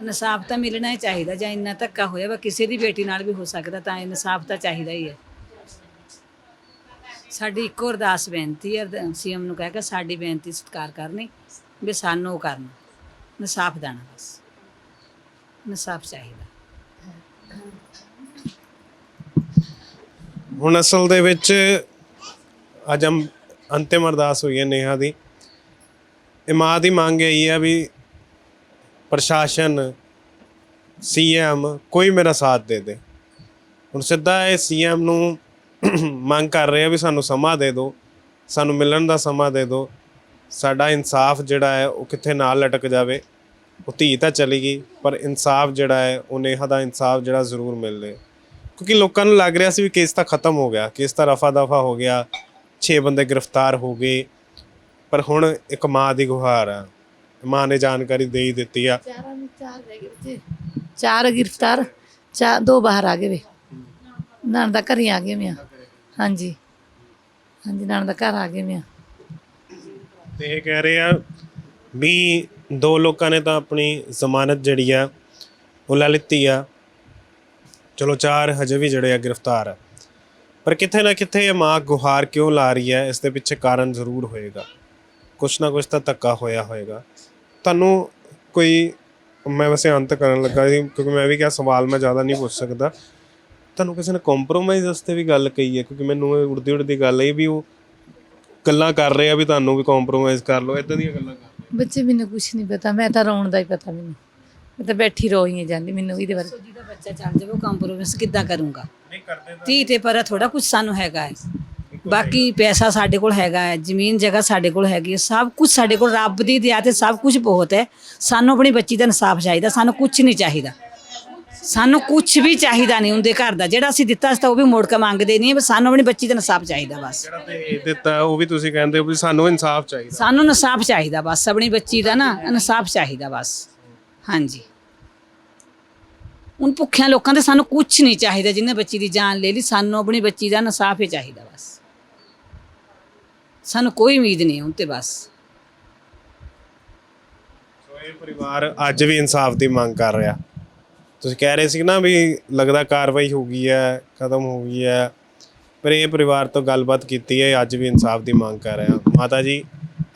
[SPEAKER 4] ਇਨਸਾਫ ਤਾਂ ਮਿਲਣਾ ਹੀ ਚਾਹੀਦਾ ਜਾਂ ਇੰਨਾ ਧੱਕਾ ਹੋਇਆ ਵਾ ਕਿਸੇ ਦੀ ਬੇਟੀ ਨਾਲ ਵੀ ਹੋ ਸਕਦਾ ਤਾਂ ਇਨਸਾਫ ਤਾਂ ਚਾਹੀਦਾ ਹੀ ਹੈ। ਸਾਡੀ ਇੱਕੋ ਅਰਦਾਸ ਬੇਨਤੀ ਹੈ ਸੀਐਮ ਨੂੰ ਕਹਿ ਕੇ ਸਾਡੀ ਬੇਨਤੀ ਸਤਿਕਾਰ ਕਰਨੀ ਵੀ ਸਾਨੂੰ ਉਹ ਕਰਨਾ। ਇਨਸਾਫ ਦੇਣਾ ਬਸ। ਇਨਸਾਫ ਚਾਹੀਦਾ।
[SPEAKER 2] ਹੁਣ ਅਸਲ ਦੇ ਵਿੱਚ ਅੱਜ ਅੰਤਿਮ ਅਰਦਾਸ ਹੋਈ ਹੈ ਨੇਹਾ ਦੀ। ਇਹ ਮਾਂ ਦੀ ਮੰਗ ਇਹੀ ਹੈ ਵੀ ਪ੍ਰਸ਼ਾਸਨ ਸੀਐਮ ਕੋਈ ਮੇਰਾ ਸਾਥ ਦੇ ਦੇ। ਹੁਣ ਸਿੱਧਾ ਇਹ ਸੀਐਮ ਨੂੰ ਮੰਗ ਕਰ ਰਹੇ ਆ ਵੀ ਸਾਨੂੰ ਸਮਾਂ ਦੇ ਦਿਓ, ਸਾਨੂੰ ਮਿਲਣ ਦਾ ਸਮਾਂ ਦੇ ਦਿਓ। ਸਾਡਾ ਇਨਸਾਫ ਜਿਹੜਾ ਹੈ ਉਹ ਕਿੱਥੇ ਨਾਲ ਲਟਕ ਜਾਵੇ, ਉਹ ਧੀ ਤਾਂ ਚਲੀ ਗਈ, ਪਰ ਇਨਸਾਫ ਜਿਹੜਾ ਹੈ, ਉਹ ਨੇਹਾ ਦਾ ਇਨਸਾਫ ਜਿਹੜਾ ਜ਼ਰੂਰ ਮਿਲ ਜੇ ਕਿਉਂਕਿ ਲੋਕਾਂ ਨੂੰ ਲੱਗ ਰਿਹਾ ਸੀ ਵੀ ਕੇਸ ਤਾਂ ਖਤਮ ਹੋ ਗਿਆ, ਕੇਸ ਤਾਂ ਰਫਾ ਦਫਾ ਹੋ ਗਿਆ 6 ਬੰਦੇ ਗ੍ਰਿਫਤਾਰ ਹੋ ਗਏ। ਪਰ ਹੁਣ ਇੱਕ ਮਾਂ ਦੀ ਗੁਹਾਰ ਆ। ਮਾਂ ਨੇ ਜਾਣਕਾਰੀ ਦੇ ਹੀ ਦਿੱਤੀ ਆ।
[SPEAKER 3] ਚਾਰਾਂ ਨੂੰ ਚਾਰ ਰਹਿ ਗਏ ਬੱਚੇ। ਚਾਰ ਗ੍ਰਿਫਤਾਰ ਦੋ ਬਾਹਰ ਆ ਗਏ ਵੇ। ਨਾਨ ਦਾ ਘਰ ਹੀ ਆ ਗਏ ਮਿਆ ਹਾਂਜੀ। ਹਾਂਜੀ ਨਾਨ ਦਾ ਘਰ ਆ ਗਏ ਮਿਆ
[SPEAKER 2] ਤੇ ਇਹ ਕਹਿ ਰਹੇ ਆ ਵੀ ਦੋ ਲੋਕਾਂ ਨੇ ਤਾਂ ਆਪਣੀ ਜ਼ਮਾਨਤ ਜਿਹੜੀ ਆ ਉਹ ਲੈ ਲਿੱਤੀ ਆ। ਚਲੋ ਚਾਰ ਹਜੇ ਵੀ ਜਿਹੜੇ ਆ ਗ੍ਰਿਫਤਾਰ। ਆ ਪਰ ਕਿਤੇ ਨਾ ਕਿਤੇ ਇਹ ਮਾਂ ਗੁਹਾਰ ਕਿਉਂ ਲਾ ਰਹੀ ਹੈ ਇਸ ਦੇ ਪਿੱਛੇ ਕਾਰਨ ਜ਼ਰੂਰ ਹੋਏਗਾ। ਕੁਛ ਨਾ ਕੁਛ ਤਾਂ ਧੱਕਾ ਹੋਇਆ ਹੋਏਗਾ। ਤੁਹਾਨੂੰ ਕੋਈ ਮੈਂ ਵੈਸੇ ਅੰਤ ਕਰਨ ਲੱਗਾ ਸੀ ਕਿਉਂਕਿ ਮੈਂ ਵੀ ਕਿਹਾ ਸਵਾਲ ਮੈਂ ਜ਼ਿਆਦਾ ਨਹੀਂ ਪੁੱਛ ਸਕਦਾ। ਤੁਹਾਨੂੰ ਕਿਸੇ ਨੇ ਕੰਪਰੋਮਾਈਜ਼ ਵਾਸਤੇ ਵੀ ਗੱਲ ਕਹੀ ਹੈ? ਕਿਉਂਕਿ ਮੈਨੂੰ ਇਹ ਉੜਦੀ ਉੜਦੀ ਗੱਲ ਹੈ ਵੀ ਉਹ ਗੱਲਾਂ ਕਰ ਰਹੇ ਆ ਵੀ ਤੁਹਾਨੂੰ ਵੀ ਕੰਪਰੋਮਾਈਜ਼ ਕਰ ਲਓ ਇਦਾਂ ਦੀਆਂ ਗੱਲਾਂ ਕਰ ਰਹੇ।
[SPEAKER 3] ਬੱਚੇ ਮੈਨੂੰ ਕੁਝ ਨਹੀਂ ਪਤਾ ਮੈਂ ਤਾਂ ਰੋਣ ਦਾ ਹੀ ਪਤਾ ਮੈਨੂੰ। ਮੈਂ ਤਾਂ ਬੈਠੀ ਰੋਈ ਜਾਂਦੀ ਮੈਨੂੰ ਇਹਦੇ ਬਾਰੇ।
[SPEAKER 4] ਜਿਹਦਾ ਬੱਚਾ ਚੱਲ ਜਾਵੇ ਉਹ ਕੰਪਰੋਮਾਈਜ਼ ਕਿੱਦਾਂ ਕਰੂੰਗਾ?
[SPEAKER 2] ਨਹੀਂ ਕਰਦੇ
[SPEAKER 4] ਧੀ ਤੇ ਪਰ ਥੋੜਾ ਕੁਝ ਸਾਨੂੰ ਹੈਗਾ ਹੈ। ਬਾਕੀ ਪੈਸਾ ਸਾਡੇ ਕੋਲ ਹੈਗਾ ਹੈ ਜ਼ਮੀਨ ਜਗ੍ਹਾ ਸਾਡੇ ਕੋਲ ਹੈਗੀ ਹੈ ਸਭ ਕੁਝ ਸਾਡੇ ਕੋਲ ਰੱਬ ਦੀ ਦਇਆ ਤੇ ਸਭ ਕੁਝ ਬਹੁਤ ਹੈ। ਸਾਨੂੰ ਆਪਣੀ ਬੱਚੀ ਦਾ ਇਨਸਾਫ ਚਾਹੀਦਾ ਸਾਨੂੰ ਕੁਝ ਨਹੀਂ ਚਾਹੀਦਾ। ਸਾਨੂੰ ਕੁਝ ਵੀ ਚਾਹੀਦਾ ਨਹੀਂ ਉਹਦੇ ਘਰ ਦਾ ਜਿਹੜਾ ਅਸੀਂ ਦਿੱਤਾ ਸੀ ਤਾਂ ਉਹ ਵੀ ਮੋੜ ਕੇ ਮੰਗਦੇ ਨਹੀਂ ਬਸ ਸਾਨੂੰ ਆਪਣੀ ਬੱਚੀ ਦਾ ਇਨਸਾਫ ਚਾਹੀਦਾ ਬਸ।
[SPEAKER 2] ਜਿਹੜਾ ਤੇ ਦਿੱਤਾ ਉਹ ਵੀ ਤੁਸੀਂ ਕਹਿੰਦੇ ਹੋ ਵੀ ਸਾਨੂੰ ਇਨਸਾਫ ਚਾਹੀਦਾ।
[SPEAKER 4] ਸਾਨੂੰ ਇਨਸਾਫ ਚਾਹੀਦਾ ਬਸ ਆਪਣੀ ਬੱਚੀ ਦਾ ਨਾ ਇਨਸਾਫ ਚਾਹੀਦਾ ਬਸ। ਹਾਂਜੀ। ਉਨ ਭੁੱਖਿਆਂ ਲੋਕਾਂ ਦੇ ਸਾਨੂੰ ਕੁਝ ਨਹੀਂ ਚਾਹੀਦਾ ਜਿਹਨੇ ਬੱਚੀ ਦੀ ਜਾਨ ਲੈ ਲਈ ਸਾਨੂੰ ਆਪਣੀ ਬੱਚੀ ਦਾ ਇਨਸਾਫ ਹੀ ਚਾਹੀਦਾ ਬਸ। ਸਾਨੂੰ ਕੋਈ ਉਮੀਦ ਨਹੀਂ, ਹੁਣ ਤੇ ਬਸ।
[SPEAKER 2] ਸੋ ਇਹ ਪਰਿਵਾਰ ਅੱਜ ਵੀ ਇਨਸਾਫ ਦੀ ਮੰਗ ਕਰ ਰਿਹਾ। ਤੁਸੀਂ ਕਹਿ ਰਹੇ ਸੀ ਨਾ ਵੀ ਲੱਗਦਾ ਕਾਰਵਾਈ ਹੋ ਗਈ ਹੈ, ਖਤਮ ਹੋ ਗਈ ਹੈ, ਪਰ ਇਹ ਪਰਿਵਾਰ ਤੋਂ ਗੱਲਬਾਤ ਕੀਤੀ ਹੈ, ਅੱਜ ਵੀ ਇਨਸਾਫ ਦੀ ਮੰਗ ਕਰ ਰਿਹਾ। ਮਾਤਾ ਜੀ,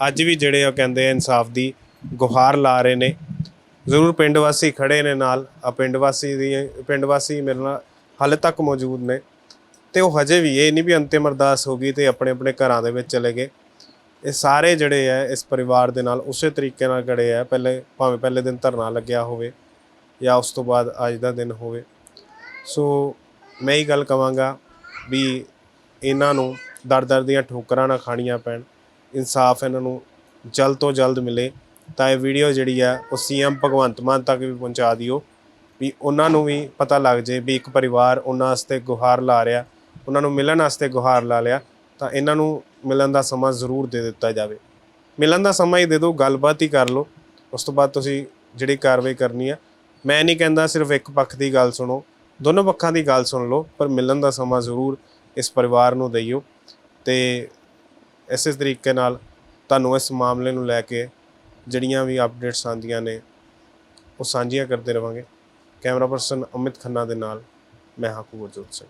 [SPEAKER 2] ਅੱਜ ਵੀ ਜਿਹੜੇ ਉਹ ਕਹਿੰਦੇ ਆ ਇਨਸਾਫ ਦੀ ਗੁਹਾਰ ਲਾ ਰਹੇ ਨੇ। ਜ਼ਰੂਰ ਪਿੰਡ ਵਾਸੀ ਖੜੇ ਨੇ ਨਾਲ। ਆ ਪਿੰਡ ਵਾਸੀ ਦੀ, ਪਿੰਡ ਵਾਸੀ ਮੇਰੇ ਨਾਲ ਹਾਲੇ ਤੱਕ ਮੌਜੂਦ ਨੇ। ਤੇ ਉਹ ਹਜੇ ਵੀ ਇਹ ਨਹੀਂ ਵੀ ਅੰਤਿਮ ਅਰਦਾਸ ਹੋ ਗਈ ਤੇ ਆਪਣੇ ਆਪਣੇ ਘਰਾਂ ਦੇ ਵਿੱਚ ਚਲੇ ਗਏ। ਇਹ ਸਾਰੇ ਜਿਹੜੇ ਆ, ਇਸ ਪਰਿਵਾਰ ਦੇ ਨਾਲ ਉਸੇ ਤਰੀਕੇ ਨਾਲ ਖੜੇ ਆ, ਪਹਿਲੇ ਭਾਵੇਂ ਪਹਿਲੇ ਦਿਨ ਧਰਨਾ ਲੱਗਿਆ ਹੋਵੇ ਜਾਂ ਉਸ ਤੋਂ ਬਾਅਦ ਅੱਜ ਦਾ ਦਿਨ ਹੋਵੇ। ਸੋ ਮੈਂ ਇਹ ਗੱਲ ਕਵਾਂਗਾ ਵੀ ਇਹਨਾਂ ਨੂੰ ਦਰ ਦਰ ਦੀਆਂ ਠੋਕਰਾਂ ਨਾ ਖਾਣੀਆਂ ਪੈਣ, ਇਨਸਾਫ ਇਹਨਾਂ ਨੂੰ ਜਲਦ ਤੋਂ ਜਲਦ ਮਿਲੇ ਤਾਂ ਇਹ ਵੀਡੀਓ ਜਿਹੜੀ ਆ, ਉਹ ਸੀਐਮ ਭਗਵੰਤ ਮਾਨ ਤੱਕ ਵੀ ਪਹੁੰਚਾ ਦਿਓ ਵੀ ਉਹਨਾਂ ਨੂੰ ਵੀ ਪਤਾ ਲੱਗ ਜੇ ਵੀ ਇੱਕ ਪਰਿਵਾਰ ਉਹਨਾਂ ਵਾਸਤੇ ਗੁਹਾਰ ਲਾ ਰਿਹਾ ਉਹਨਾਂ ਨੂੰ ਮਿਲਣ ਵਾਸਤੇ ਗੁਹਾਰ ਲਾ ਲਿਆ, ਤਾਂ ਇਹਨਾਂ ਨੂੰ ਮਿਲਣ ਦਾ ਸਮਾਂ ਜ਼ਰੂਰ ਦੇ ਦਿੱਤਾ ਜਾਵੇ। ਮਿਲਣ ਦਾ ਸਮਾਂ ਹੀ ਦੇ ਦਿਓ, ਗੱਲਬਾਤ ਹੀ ਕਰ ਲਓ। ਉਸ ਤੋਂ ਬਾਅਦ ਤੁਸੀਂ ਜਿਹੜੀ ਕਾਰਵਾਈ ਕਰਨੀ ਆ, ਮੈਂ ਨਹੀਂ ਕਹਿੰਦਾ ਸਿਰਫ ਇੱਕ ਪੱਖ ਦੀ ਗੱਲ ਸੁਣੋ, ਦੋਨੋਂ ਪੱਖਾਂ ਦੀ ਗੱਲ ਸੁਣ ਲਓ, ਪਰ ਮਿਲਣ ਦਾ ਸਮਾਂ ਜ਼ਰੂਰ ਇਸ ਪਰਿਵਾਰ ਨੂੰ ਦਈਓ। ਤੇ ਇਸੇ ਤਰੀਕੇ ਨਾਲ ਤੁਹਾਨੂੰ ਇਸ ਮਾਮਲੇ ਨੂੰ ਲੈ ਕੇ ਜਿਹੜੀਆਂ ਵੀ ਅਪਡੇਟਸ ਆਉਂਦੀਆਂ ਨੇ, ਉਹ ਸਾਂਝੀਆਂ ਕਰਦੇ ਰਵਾਂਗੇ। ਕੈਮਰਾ ਪਰਸਨ ਅਮਿਤ ਖੰਨਾ ਦੇ ਨਾਲ, ਮੈਂ ਹਾਕੂ ਕੁਵਰਜੋਤ ਸਿੰਘ